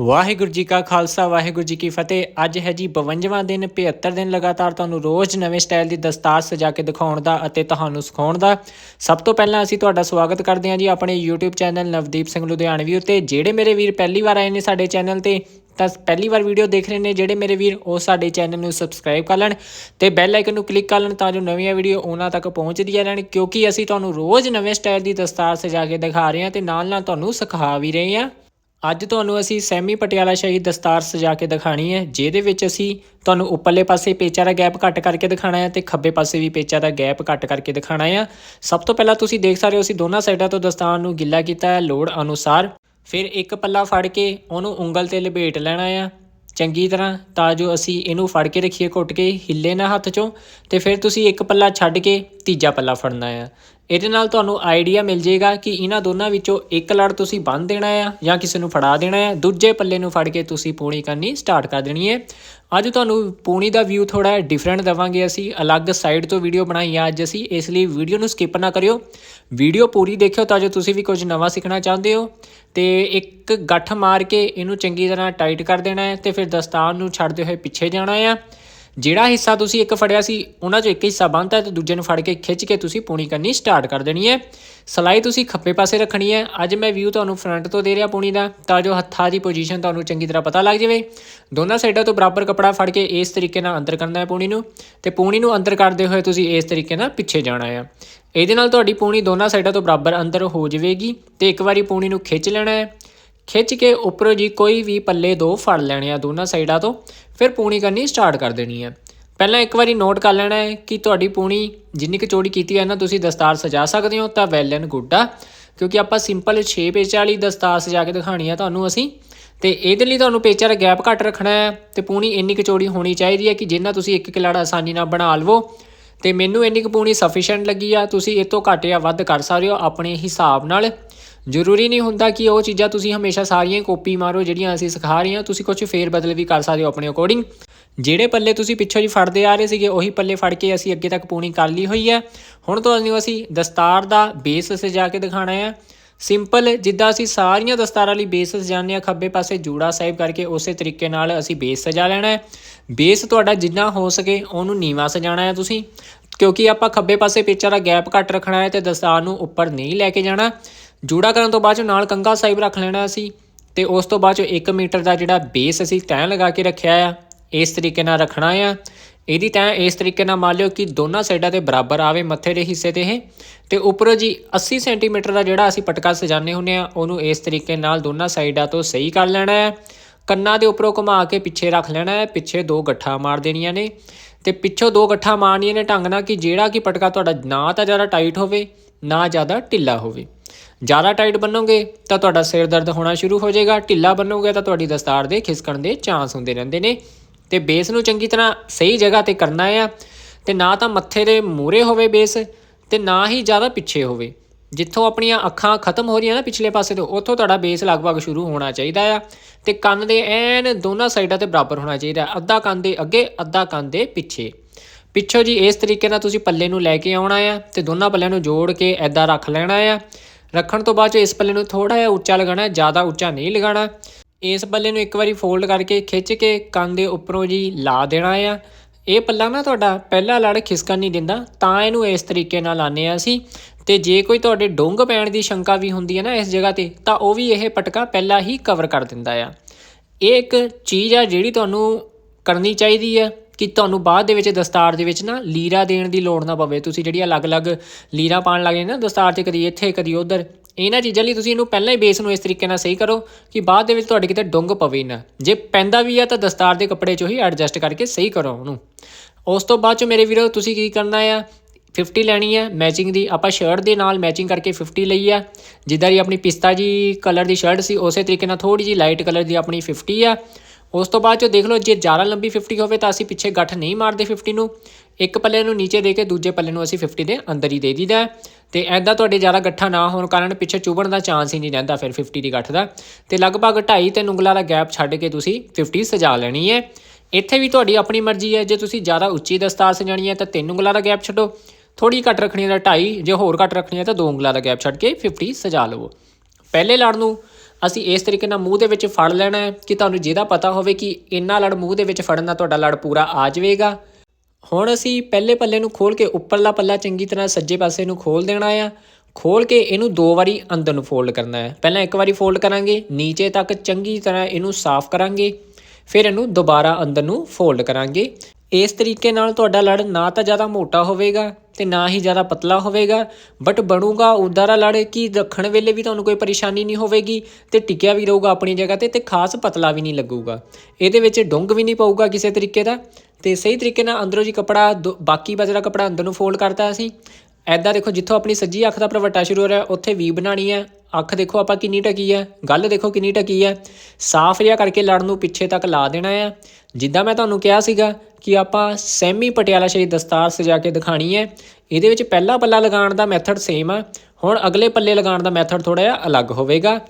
ਵਾਹਿਗੁਰੂ ਜੀ ਕਾ ਖਾਲਸਾ, ਵਾਹਿਗੁਰੂ ਜੀ ਕੀ ਫਤਿਹ। ਅੱਜ ਹੈ ਜੀ 52ਵਾਂ ਦਿਨ 75 ਦਿਨ ਲਗਾਤਾਰ ਤੁਹਾਨੂੰ ਰੋਜ਼ ਨਵੇਂ ਸਟਾਈਲ ਦੀ ਦਸਤਾਰ ਸਜਾ ਕੇ ਦਿਖਾਉਣ ਦਾ ਅਤੇ ਤੁਹਾਨੂੰ ਸਿਖਾਉਣ ਦਾ। ਸਭ ਤੋਂ ਪਹਿਲਾਂ ਅਸੀਂ ਤੁਹਾਡਾ ਸਵਾਗਤ ਕਰਦੇ ਹਾਂ ਜੀ ਆਪਣੇ YouTube ਚੈਨਲ ਨਵਦੀਪ ਸਿੰਘ ਲੁਧਿਆਣਵੀ ਉੱਤੇ, ਜਿਹੜੇ ਮੇਰੇ ਵੀਰ ਪਹਿਲੀ ਵਾਰ ਆਏ ਨੇ ਸਾਡੇ ਚੈਨਲ ਤੇ, ਤਾਂ ਪਹਿਲੀ ਵਾਰ ਵੀਡੀਓ ਦੇਖ ਰਹੇ ਨੇ, ਜਿਹੜੇ ਮੇਰੇ ਵੀਰ ਉਹ ਸਾਡੇ ਚੈਨਲ ਨੂੰ ਸਬਸਕ੍ਰਾਈਬ ਕਰ ਲੈਣ ਤੇ ਬੈਲ ਆਈਕਨ ਨੂੰ ਕਲਿੱਕ ਕਰ ਲੈਣ ਤਾਂ ਜੋ ਨਵੀਆਂ ਵੀਡੀਓ ਉਹਨਾਂ ਤੱਕ ਪਹੁੰਚਦੀਆਂ ਰਹਿਣ, ਕਿਉਂਕਿ ਅਸੀਂ ਤੁਹਾਨੂੰ ਰੋਜ਼ ਨਵੇਂ ਸਟਾਈਲ ਦੀ ਦਸਤਾਰ ਸਜਾ ਕੇ ਦਿਖਾ ਰਹੇ ਹਾਂ ਤੇ ਨਾਲ ਨਾਲ ਤੁਹਾਨੂੰ ਸਿਖਾ ਵੀ ਰਹੇ ਹਾਂ। ਅੱਜ ਤੁਹਾਨੂੰ ਅਸੀਂ ਸੈਮੀ ਪਟਿਆਲਾ ਸ਼ਾਹੀ ਦਸਤਾਰ ਸਜਾ ਕੇ ਦਿਖਾਣੀ ਹੈ, ਜਿਹਦੇ ਵਿੱਚ ਅਸੀਂ ਤੁਹਾਨੂੰ ਉੱਪਰਲੇ ਪਾਸੇ ਪੇਚਾ ਦਾ ਗੈਪ ਘੱਟ ਕਰਕੇ ਦਿਖਾਣਾ ਹੈ ਤੇ ਖੱਬੇ ਪਾਸੇ ਵੀ ਪੇਚਾ ਦਾ ਗੈਪ ਘੱਟ ਕਰਕੇ ਦਿਖਾਣਾ ਹੈ। ਸਭ ਤੋਂ ਪਹਿਲਾਂ ਤੁਸੀਂ ਦੇਖ ਸਕਦੇ ਹੋ, ਅਸੀਂ ਦੋਨਾਂ ਸਾਈਡਾਂ ਤੋਂ ਦਸਤਾਰ ਨੂੰ ਗਿੱਲਾ ਕੀਤਾ ਹੈ, ਲੋੜ ਅਨੁਸਾਰ। ਫਿਰ ਇੱਕ ਪੱਲਾ ਫੜ ਕੇ ਉਹਨੂੰ ਉਂਗਲ ਤੇ ਲਪੇਟ ਲੈਣਾ ਆ ਚੰਗੀ ਤਰ੍ਹਾਂ ਤਾਂ ਜੋ ਅਸੀਂ ਇਹਨੂੰ ਫੜ ਕੇ ਰੱਖੀਏ ਘੁੱਟ ਕੇ, ਹਿੱਲੇ ਨਾ ਹੱਥ ਚੋਂ। ਤੇ ਫਿਰ ਤੁਸੀਂ ਇੱਕ ਪੱਲਾ ਛੱਡ ਕੇ ਤੀਜਾ ਪੱਲਾ ਫੜਨਾ ਆ ਇਹਦੇ ਨਾਲ ਤੁਹਾਨੂੰ ਆਈਡੀਆ ਮਿਲ ਜਾਏਗਾ ਕਿ ਇਹਨਾਂ ਦੋਨਾਂ ਵਿੱਚੋਂ ਇੱਕ ਲੜ ਤੁਸੀਂ ਬੰਨ ਦੇਣਾ ਆ ਜਾਂ ਕਿਸੇ ਨੂੰ ਫੜਾ ਦੇਣਾ ਆ। ਦੂਜੇ ਪੱਲੇ ਨੂੰ ਫੜ ਕੇ ਤੁਸੀਂ ਪੂਣੀ ਕਰਨੀ ਸਟਾਰਟ ਕਰ ਦੇਣੀ ਹੈ। ਅੱਜ ਤੁਹਾਨੂੰ ਪੂਣੀ ਦਾ ਵਿਊ ਥੋੜਾ ਡਿਫਰੈਂਟ ਦਵਾਂਗੇ ਅਸੀਂ। ਅਲੱਗ ਸਾਈਡ ਤੋਂ ਵੀਡੀਓ ਬਣਾਈ ਆ ਅੱਜ ਅਸੀਂ। ਇਸ ਲਈ ਵੀਡੀਓ ਨੂੰ ਸਕਿਪ ਨਾ ਕਰਿਓ। ਵੀਡੀਓ ਪੂਰੀ ਦੇਖਿਓ ਤਾਂ ਜੋ ਤੁਸੀਂ ਵੀ ਕੁਝ ਨਵਾਂ ਸਿੱਖਣਾ ਚਾਹੁੰਦੇ ਹੋ। ਤੇ ਇੱਕ ਗੱਠ ਮਾਰ ਕੇ ਇਹਨੂੰ ਚੰਗੀ ਤਰ੍ਹਾਂ ਟਾਈਟ ਕਰ ਦੇਣਾ ਹੈ ਤੇ ਫਿਰ ਦਸਤਾਰ ਨੂੰ ਛੱਡਦੇ ਹੋਏ ਪਿੱਛੇ ਜਾਣਾ ਆ। ਜਿਹੜਾ ਹਿੱਸਾ ਤੁਸੀਂ ਇੱਕ ਫੜਿਆ ਸੀ, ਉਹਨਾਂ 'ਚੋਂ ਇੱਕ ਹਿੱਸਾ ਬੰਨਤਾ ਤੇ ਦੂਜੇ ਨੂੰ ਫੜ ਕੇ ਖਿੱਚ ਕੇ ਤੁਸੀਂ ਪੂਣੀ ਕਰਨੀ ਸਟਾਰਟ ਕਰ ਦੇਣੀ ਹੈ। ਸਲਾਈ ਤੁਸੀਂ ਖੱਬੇ ਪਾਸੇ ਰੱਖਣੀ ਹੈ। ਅੱਜ ਮੈਂ ਵਿਊ ਤੁਹਾਨੂੰ ਫਰੰਟ ਤੋਂ ਦੇ ਰਿਹਾ ਪੂਣੀ ਦਾ, ਤਾਂ ਜੋ ਹੱਥਾਂ ਦੀ ਪੋਜੀਸ਼ਨ ਤੁਹਾਨੂੰ ਚੰਗੀ ਤਰ੍ਹਾਂ ਪਤਾ ਲੱਗ ਜਾਵੇ। ਦੋਨਾਂ ਸਾਈਡਾਂ ਤੋਂ ਬਰਾਬਰ ਕਪੜਾ ਫੜ ਕੇ ਇਸ ਤਰੀਕੇ ਨਾਲ ਅੰਦਰ ਕਰਨਾ ਹੈ ਪੂਣੀ ਨੂੰ, ਤੇ ਪੂਣੀ ਨੂੰ ਅੰਦਰ ਕਰਦੇ ਹੋਏ ਤੁਸੀਂ ਇਸ ਤਰੀਕੇ ਨਾਲ ਪਿੱਛੇ ਜਾਣਾ ਹੈ। ਇਹਦੇ ਨਾਲ ਤੁਹਾਡੀ ਪੂਣੀ ਦੋਨਾਂ ਸਾਈਡਾਂ ਤੋਂ ਬਰਾਬਰ ਅੰਦਰ ਹੋ ਜਾਵੇਗੀ, ਤੇ ਇੱਕ ਵਾਰੀ ਪੂਣੀ ਨੂੰ ਖਿੱਚ ਲੈਣਾ ਹੈ। ਖਿੱਚ ਕੇ ਉੱਪਰੋਂ ਜੀ ਕੋਈ ਵੀ ਪੱਲੇ ਦੋ ਫੜ ਲੈਣੇ ਆ ਦੋਨਾਂ ਸਾਈਡਾਂ ਤੋਂ, ਫਿਰ ਪੂਣੀ ਕਰਨੀ ਸਟਾਰਟ ਕਰ ਦੇਣੀ ਹੈ ਪਹਿਲਾਂ ਇੱਕ ਵਾਰੀ ਨੋਟ ਕਰ ਲੈਣਾ ਹੈ ਕਿ ਤੁਹਾਡੀ ਪੂਣੀ ਜਿੰਨੀ ਕੁ ਚੌੜੀ ਕੀਤੀ ਹੈ ਨਾ, ਤੁਸੀਂ ਦਸਤਾਰ ਸਜਾ ਸਕਦੇ ਹੋ, ਤਾਂ ਵੈਲ ਐਂਡ ਗੁੱਡ ਆ। ਕਿਉਂਕਿ ਆਪਾਂ ਸਿੰਪਲ 6 ਪੇਚ ਵਾਲੀ ਦਸਤਾਰ ਸਜਾ ਕੇ ਦਿਖਾਣੀ ਆ ਤੁਹਾਨੂੰ ਅਸੀਂ। ਤੇ ਇਹਦੇ ਲਈ ਤੁਹਾਨੂੰ ਪੇਚਾਂ ਦਾ ਗੈਪ ਘੱਟ ਰੱਖਣਾ ਹੈ ਤੇ ਪੂਣੀ ਇੰਨੀ ਕੁ ਚੌੜੀ ਹੋਣੀ ਚਾਹੀਦੀ ਹੈ ਕਿ ਜਿੰਨਾ ਤੁਸੀਂ ਇੱਕ ਕਿਲਾੜਾ ਆਸਾਨੀ ਨਾਲ ਬਣਾ ਲਵੋ। ਤੇ ਮੈਨੂੰ ਇੰਨੀ ਕੁ ਪੂਣੀ ਸਫੀਸ਼ੀਐਂਟ ਲੱਗੀ ਆ, ਤੁਸੀਂ ਇਹ ਤੋਂ ਘੱਟ ਜਾਂ ਵੱਧ ਕਰ ਸਕਦੇ ਹੋ ਆਪਣੇ ਹਿਸਾਬ ਨਾਲ। ਜ਼ਰੂਰੀ ਨਹੀਂ ਹੁੰਦਾ ਕਿ ਉਹ ਚੀਜ਼ਾਂ ਤੁਸੀਂ ਹਮੇਸ਼ਾ ਸਾਰੀਆਂ ਕਾਪੀ ਮਾਰੋ, ਜਿਹੜੀਆਂ ਅਸੀਂ ਸਿਖਾ ਰਹੇ ਹਾਂ, ਤੁਸੀਂ ਕੁਝ ਫੇਰ ਬਦਲ ਵੀ ਕਰ ਸਕਦੇ ਹੋ ਆਪਣੇ ਅਕੋਰਡਿੰਗ ਜਿਹੜੇ ਪੱਲੇ ਤੁਸੀਂ ਪਿੱਛੋਂ ਜੀ ਫੜਦੇ ਆ ਰਹੇ ਸੀਗੇ, ਉਹੀ ਪੱਲੇ ਫੜ ਕੇ ਅਸੀਂ ਅੱਗੇ ਤੱਕ ਪੂਣੀ ਕਰ ਲਈ ਹੋਈ ਹੈ। ਹੁਣ ਤੁਹਾਨੂੰ ਅਸੀਂ ਦਸਤਾਰ ਦਾ ਬੇਸ ਸਜਾ ਕੇ ਦਿਖਾਣਾ ਹੈ। ਸਿੰਪਲ ਜਿੱਦਾਂ ਅਸੀਂ ਸਾਰੀਆਂ ਦਸਤਾਰਾਂ ਲਈ ਬੇਸ ਸਜਾਉਂਦੇ ਆ ਖੱਬੇ ਪਾਸੇ ਜੂੜਾ ਸਾਹਿਬ ਕਰਕੇ ਉਸੇ ਤਰੀਕੇ ਨਾਲ ਅਸੀਂ ਬੇਸ ਸਜਾ ਲੈਣਾ ਹੈ। ਬੇਸ ਤੁਹਾਡਾ ਜਿੰਨਾ ਹੋ ਸਕੇ, ਉਹਨੂੰ ਨੀਵਾ ਸਜਾਣਾ ਹੈ ਤੁਸੀਂ। ਕਿਉਂਕਿ ਆਪਾਂ ਖੱਬੇ ਪਾਸੇ ਪੇਚਾਂ ਦਾ ਗੈਪ ਘੱਟ ਰੱਖਣਾ ਹੈ ਤੇ ਦਸਤਾਰ ਨੂੰ ਉੱਪਰ ਨਹੀਂ ਲੈ ਕੇ ਜਾਣਾ। ਜੂੜਾ ਕਰਨ ਤੋਂ ਬਾਅਦ ਚ ਨਾਲ ਕੰਗਾ ਸਾਹਿਬ ਰੱਖ ਲੈਣਾ ਅਸੀਂ ਤੇ ਉਸ ਤੋਂ ਬਾਅਦ ਚ 1 ਮੀਟਰ ਦਾ ਜਿਹੜਾ ਬੇਸ ਅਸੀਂ ਤੈਅ ਲਗਾ ਕੇ ਰੱਖਿਆ ਆ, ਇਸ ਤਰੀਕੇ ਨਾਲ ਰੱਖਣਾ ਆ। ਇਹਦੀ ਤੈਅ ਇਸ ਤਰੀਕੇ ਨਾਲ ਮੰਨ ਲਿਓ ਕਿ ਦੋਨਾਂ ਸਾਈਡਾਂ ਤੇ ਬਰਾਬਰ ਆਵੇ ਮੱਥੇ ਦੇ ਹਿੱਸੇ ਤੇ ਇਹ, ਤੇ ਉੱਪਰੋਂ ਜੀ 80 ਸੈਂਟੀਮੀਟਰ ਦਾ ਜਿਹੜਾ ਅਸੀਂ ਪਟਕਾ ਸਜਾਣੇ ਹੁੰਨੇ ਆ, ਉਹਨੂੰ ਇਸ ਤਰੀਕੇ ਨਾਲ ਦੋਨਾਂ ਸਾਈਡਾਂ ਤੋਂ ਸਹੀ ਕਰ ਲੈਣਾ ਹੈ ਕੰਨਾਂ ਦੇ ਉੱਪਰੋਂ ਘੁਮਾ ਕੇ ਪਿੱਛੇ ਰੱਖ ਲੈਣਾ ਹੈ ਪਿੱਛੇ ਦੋ ਗੱਠਾਂ ਮਾਰ ਦੇਣੀਆਂ ਨੇ। ਤੇ ਪਿੱਛੋਂ ਦੋ ਗੱਠਾਂ ਮਾਰਨੀਆਂ ਨੇ ਢੰਗ ਨਾਲ ਕਿ ਜਿਹੜਾ ਕਿ ਪਟਕਾ ਤੁਹਾਡਾ ਨਾ ਤਾਂ ਜ਼ਿਆਦਾ ਟਾਈਟ ਹੋਵੇ, ਨਾ ਜ਼ਿਆਦਾ ਢਿੱਲਾ ਹੋਵੇ। ਜ਼ਿਆਦਾ ਟਾਈਟ ਬੰਨੋਗੇ ਤਾਂ ਤੁਹਾਡਾ ਸਿਰ ਦਰਦ ਹੋਣਾ ਸ਼ੁਰੂ ਹੋ ਜਾਏਗਾ, ਢਿੱਲਾ ਬੰਨੋਗੇ ਤਾਂ ਤੁਹਾਡੀ ਦਸਤਾਰ ਦੇ ਖਿਸਕਣ ਦੇ ਚਾਂਸ ਹੁੰਦੇ ਰਹਿੰਦੇ ਨੇ। ਤੇ ਬੇਸ ਨੂੰ ਚੰਗੀ ਤਰ੍ਹਾਂ ਸਹੀ ਜਗ੍ਹਾ ਤੇ ਕਰਨਾ ਆ ਤੇ ਨਾ ਤਾਂ ਮੱਥੇ ਦੇ ਮੂਰੇ ਹੋਵੇ ਬੇਸ ਤੇ ਨਾ ਹੀ ਜ਼ਿਆਦਾ ਪਿੱਛੇ ਹੋਵੇ। ਜਿੱਥੋਂ ਆਪਣੀਆਂ ਅੱਖਾਂ ਖਤਮ ਹੋ ਰਹੀਆਂ ਨਾ ਪਿਛਲੇ ਪਾਸੇ ਤੋਂ, ਉੱਥੋਂ ਤੁਹਾਡਾ ਬੇਸ ਲਗਭਗ ਸ਼ੁਰੂ ਹੋਣਾ ਚਾਹੀਦਾ ਆ ਤੇ ਕੰਨ ਦੇ ਐਨ ਦੋਨਾਂ ਸਾਈਡਾਂ ਤੇ ਬਰਾਬਰ ਹੋਣਾ ਚਾਹੀਦਾ, ਅੱਧਾ ਕੰਨ ਦੇ ਅੱਗੇ, ਅੱਧਾ ਕੰਨ ਦੇ ਪਿੱਛੇ। ਪਿੱਛੋਂ ਜੀ ਇਸ ਤਰੀਕੇ ਨਾਲ ਤੁਸੀਂ ਪੱਲੇ ਨੂੰ ਲੈ ਕੇ ਆਉਣਾ ਆ ਤੇ ਦੋਨਾਂ ਪੱਲਿਆਂ ਨੂੰ ਜੋੜ ਕੇ ਐਦਾਂ ਰੱਖ ਲੈਣਾ ਆ ਰੱਖਣ ਤੋਂ ਬਾਅਦ ਚ ਇਸ ਪੱਲੇ ਨੂੰ ਥੋੜਾ ਜਿਹਾ ਉੱਚਾ ਲਗਾਉਣਾ ਹੈ, ਜ਼ਿਆਦਾ ਉੱਚਾ ਨਹੀਂ ਲਗਾਉਣਾ। ਇਸ ਪੱਲੇ ਨੂੰ ਇੱਕ ਵਾਰੀ ਫੋਲਡ ਕਰਕੇ ਖਿੱਚ ਕੇ ਕੰਨ ਦੇ ਉੱਪਰੋਂ ਜੀ ਲਾ ਦੇਣਾ ਆ। ਇਹ ਪੱਲਾ ਨਾ ਤੁਹਾਡਾ ਪਹਿਲਾ ਲੜ ਖਿਸਕਣ ਨਹੀਂ ਦਿੰਦਾ, ਤਾਂ ਇਹਨੂੰ ਇਸ ਤਰੀਕੇ ਨਾਲ ਲਾਣੇ ਆ ਅਸੀਂ। ਤੇ ਜੇ ਕੋਈ ਤੁਹਾਡੇ ਡੁੰਗ ਪੈਣ ਦੀ ਸ਼ੰਕਾ ਵੀ ਹੁੰਦੀ ਹੈ ਨਾ ਇਸ ਜਗ੍ਹਾ ਤੇ, ਤਾਂ ਉਹ ਵੀ ਇਹ ਪਟਕਾ ਪਹਿਲਾਂ ਹੀ ਕਵਰ ਕਰ ਦਿੰਦਾ ਆ। ਇਹ ਇੱਕ ਚੀਜ਼ ਆ ਜਿਹੜੀ ਤੁਹਾਨੂੰ ਕਰਨੀ ਚਾਹੀਦੀ ਹੈ। ਕਿ ਤੁਹਾਨੂੰ ਬਾਅਦ ਦੇ ਵਿੱਚ ਦਸਤਾਰ ਦੇ ਵਿੱਚ ਨਾ ਲੀਰਾ ਦੇਣ ਦੀ ਲੋੜ ਨਾ ਪਵੇ। ਤੁਸੀਂ ਜਿਹੜੀ ਅਲੱਗ-ਅਲੱਗ ਲੀਰਾ ਪਾਣ ਲੱਗੇ ਨਾ ਦਸਤਾਰ ਤੇ ਕਦੀ ਇੱਥੇ, ਕਦੀ ਉਧਰ, ਇਹਨਾਂ ਚੀਜ਼ਾਂ ਲਈ ਤੁਸੀਂ ਇਹਨੂੰ ਪਹਿਲਾਂ ਹੀ ਬੇਸ ਨੂੰ ਇਸ ਤਰੀਕੇ ਨਾਲ ਸਹੀ ਕਰੋ ਕਿ ਬਾਅਦ ਦੇ ਵਿੱਚ ਤੁਹਾਡੇ ਕਿਤੇ ਡੁੰਗ ਪਵੇ ਨਾ। ਜੇ ਪੈਂਦਾ ਵੀ ਆ ਤਾਂ ਦਸਤਾਰ ਦੇ ਕੱਪੜੇ 'ਚੋਂ ਹੀ ਐਡਜਸਟ ਕਰਕੇ ਸਹੀ ਕਰੋ ਉਹਨੂੰ। ਉਸ ਤੋਂ ਬਾਅਦ 'ਚ ਮੇਰੇ ਵੀਰੋ, ਤੁਸੀਂ ਕੀ ਕਰਨਾ ਆ? 50 ਲੈਣੀ ਹੈ ਮੈਚਿੰਗ ਦੀ। ਆਪਾਂ ਸ਼ਰਟ ਦੇ ਨਾਲ ਮੈਚਿੰਗ ਕਰਕੇ 50 ਲਈ ਆ। ਜਿੱਦਾਂ ਦੀ ਆਪਣੀ ਪਿਸਤਾ ਜੀ ਕਲਰ ਦੀ ਸ਼ਰਟ ਸੀ, ਉਸੇ ਤਰੀਕੇ ਨਾਲ ਥੋੜੀ ਜੀ ਲਾਈਟ ਕਲਰ ਦੀ ਆਪਣੀ 50 ਆ। ਉਸ ਤੋਂ ਬਾਅਦ ਜੋ ਦੇਖ ਲਓ, ਜੇ ਜ਼ਿਆਦਾ ਲੰਬੀ 50 ਹੋਵੇ ਤਾਂ ਅਸੀਂ ਪਿੱਛੇ ਗੱਠ ਨਹੀਂ ਮਾਰਦੇ 50 ਨੂੰ। ਇੱਕ ਪੱਲੇ ਨੂੰ ਨੀਚੇ ਦੇ ਕੇ ਦੂਜੇ ਪੱਲੇ ਨੂੰ ਅਸੀਂ 50 ਦੇ ਅੰਦਰ ਹੀ ਦੇ ਦਿੰਦਾ ਤੇ ਐਦਾਂ ਤੁਹਾਡੇ ਜ਼ਿਆਦਾ ਗੱਠਾ ਨਾ ਹੋਣ ਕਾਰਨ ਪਿੱਛੇ ਚੁਭਣ ਦਾ ਚਾਂਸ ਹੀ ਨਹੀਂ ਰਹਿੰਦਾ ਫਿਰ 50 ਦੀ ਗੱਠ ਦਾ। ਤੇ ਲਗਭਗ 2.5 ਤੇ ਉਂਗਲਾਂ ਦਾ ਗੈਪ ਛੱਡ ਕੇ ਤੁਸੀਂ 50 ਸਜਾ ਲੈਣੀ ਹੈ। ਇੱਥੇ ਵੀ ਤੁਹਾਡੀ ਆਪਣੀ ਮਰਜ਼ੀ ਹੈ। ਜੇ ਤੁਸੀਂ ਜ਼ਿਆਦਾ ਉੱਚੀ ਦਸਤਾਰ ਸਜਾਣੀ ਹੈ ਤਾਂ ਤਿੰਨ ਉਂਗਲਾਂ ਦਾ ਗੈਪ ਛੱਡੋ। ਥੋੜੀ ਘੱਟ ਰੱਖਣੀ ਹੈ ਤਾਂ 2.5 ਜੇ ਹੋਰ ਘੱਟ ਰੱਖਣੀ ਹੈ ਤਾਂ ਦੋ ਉਂਗਲਾਂ ਦਾ ਗੈਪ ਛੱਡ ਕੇ 50 ਸਜਾ ਲਵੋ। ਪਹਿਲੇ ਲੜ ਨੂੰ ਅਸੀਂ ਇਸ ਤਰੀਕੇ ਨਾਲ ਮੂੰਹ ਦੇ ਵਿੱਚ ਫੜ ਲੈਣਾ ਹੈ ਕਿ ਤੁਹਾਨੂੰ ਜਿਹਦਾ ਪਤਾ ਹੋਵੇ ਕਿ ਇੰਨਾ ਲੜ ਮੂੰਹ ਦੇ ਵਿੱਚ ਫੜਨ ਨਾਲ ਤੁਹਾਡਾ ਲੜ ਪੂਰਾ ਆ ਜਾਵੇਗਾ। ਹੁਣ ਅਸੀਂ ਪਹਿਲੇ ਪੱਲੇ ਨੂੰ ਖੋਲ ਕੇ ਉੱਪਰਲਾ ਪੱਲਾ ਚੰਗੀ ਤਰ੍ਹਾਂ ਸੱਜੇ ਪਾਸੇ ਨੂੰ ਖੋਲ ਦੇਣਾ ਆ। ਖੋਲ ਕੇ ਇਹਨੂੰ ਦੋ ਵਾਰੀ ਅੰਦਰ ਨੂੰ ਫੋਲਡ ਕਰਨਾ ਹੈ। ਪਹਿਲਾਂ ਇੱਕ ਵਾਰੀ ਫੋਲਡ ਕਰਾਂਗੇ, ਨੀਚੇ ਤੱਕ ਚੰਗੀ ਤਰ੍ਹਾਂ ਇਹਨੂੰ ਸਾਫ਼ ਕਰਾਂਗੇ। ਫਿਰ ਇਹਨੂੰ ਦੁਬਾਰਾ ਅੰਦਰ ਨੂੰ ਫੋਲਡ ਕਰਾਂਗੇ। ਇਸ ਤਰੀਕੇ ਨਾਲ ਤੁਹਾਡਾ ਲੜ ਨਾ ਤਾਂ ਜ਼ਿਆਦਾ ਮੋਟਾ ਹੋਵੇਗਾ ਤੇ ਨਾ ਹੀ ਜ਼ਿਆਦਾ ਪਤਲਾ ਹੋਵੇਗਾ ਬਟ ਬਣੂਗਾ ਉਦਾਰਾ ਲੜ ਕਿ ਰੱਖਣ ਵੇਲੇ ਵੀ ਤੁਹਾਨੂੰ ਕੋਈ ਪਰੇਸ਼ਾਨੀ ਨਹੀਂ ਹੋਵੇਗੀ ਤੇ ਟਿਕਿਆ ਵੀ ਰਹੂਗਾ ਆਪਣੀ ਜਗ੍ਹਾ ਤੇ ਤੇ ਖਾਸ ਪਤਲਾ ਵੀ ਨਹੀਂ ਲੱਗੂਗਾ। ਇਹਦੇ ਵਿੱਚ ਡੁੰਗ ਵੀ ਨਹੀਂ ਪਊਗਾ ਕਿਸੇ ਤਰੀਕੇ ਦਾ ਤੇ ਸਹੀ ਤਰੀਕੇ ਨਾਲ ਅੰਦਰੋਂ ਜੀ ਕਪੜਾ ਬਾਕੀ ਬਚਦਾ ਕਪੜਾ ਅੰਦਰ ਨੂੰ ਫੋਲਡ ਕਰਤਾ ਅਸੀਂ। ਐਦਾਂ ਦੇਖੋ ਜਿੱਥੋਂ ਆਪਣੀ ਸੱਜੀ ਅੱਖ ਦਾ ਪ੍ਰਵੱਟਾ ਸ਼ੁਰੂ ਹੋ ਰਿਹਾ, ਉੱਥੇ ਵੀ ਬਣਾਣੀ ਹੈ। ਅੱਖ ਦੇਖੋ ਆਪਾਂ ਕਿੰਨੀ ਟਕੀ ਹੈ ਗੱਲ ਦੇਖੋ ਕਿੰਨੀ ਟਕੀ ਹੈ ਸਾਫ਼ ਜਿਹਾ ਕਰਕੇ ਲੜ ਨੂੰ ਪਿੱਛੇ ਤੱਕ ਲਾ ਦੇਣਾ ਹੈ ਜਿੱਦਾਂ ਮੈਂ ਤੁਹਾਨੂੰ ਕਿਹਾ ਸੀਗਾ ਕਿ ਆਪਾਂ ਸੈਮੀ ਪਟਿਆਲਾ ਸ਼ਾਹੀ ਦਸਤਾਰ ਸਜਾ ਕੇ ਦਿਖਾਣੀ ਹੈ ਇਹਦੇ ਵਿੱਚ ਪਹਿਲਾ ਪੱਲਾ ਲਗਾਉਣ ਦਾ ਮੈਥਡ ਸੇਮ ਆ। ਹੁਣ ਅਗਲੇ ਪੱਲੇ ਲਗਾਉਣ ਦਾ ਮੈਥਡ ਥੋੜਾ ਜਿਹਾ ਅਲੱਗ ਹੋਵੇਗਾ।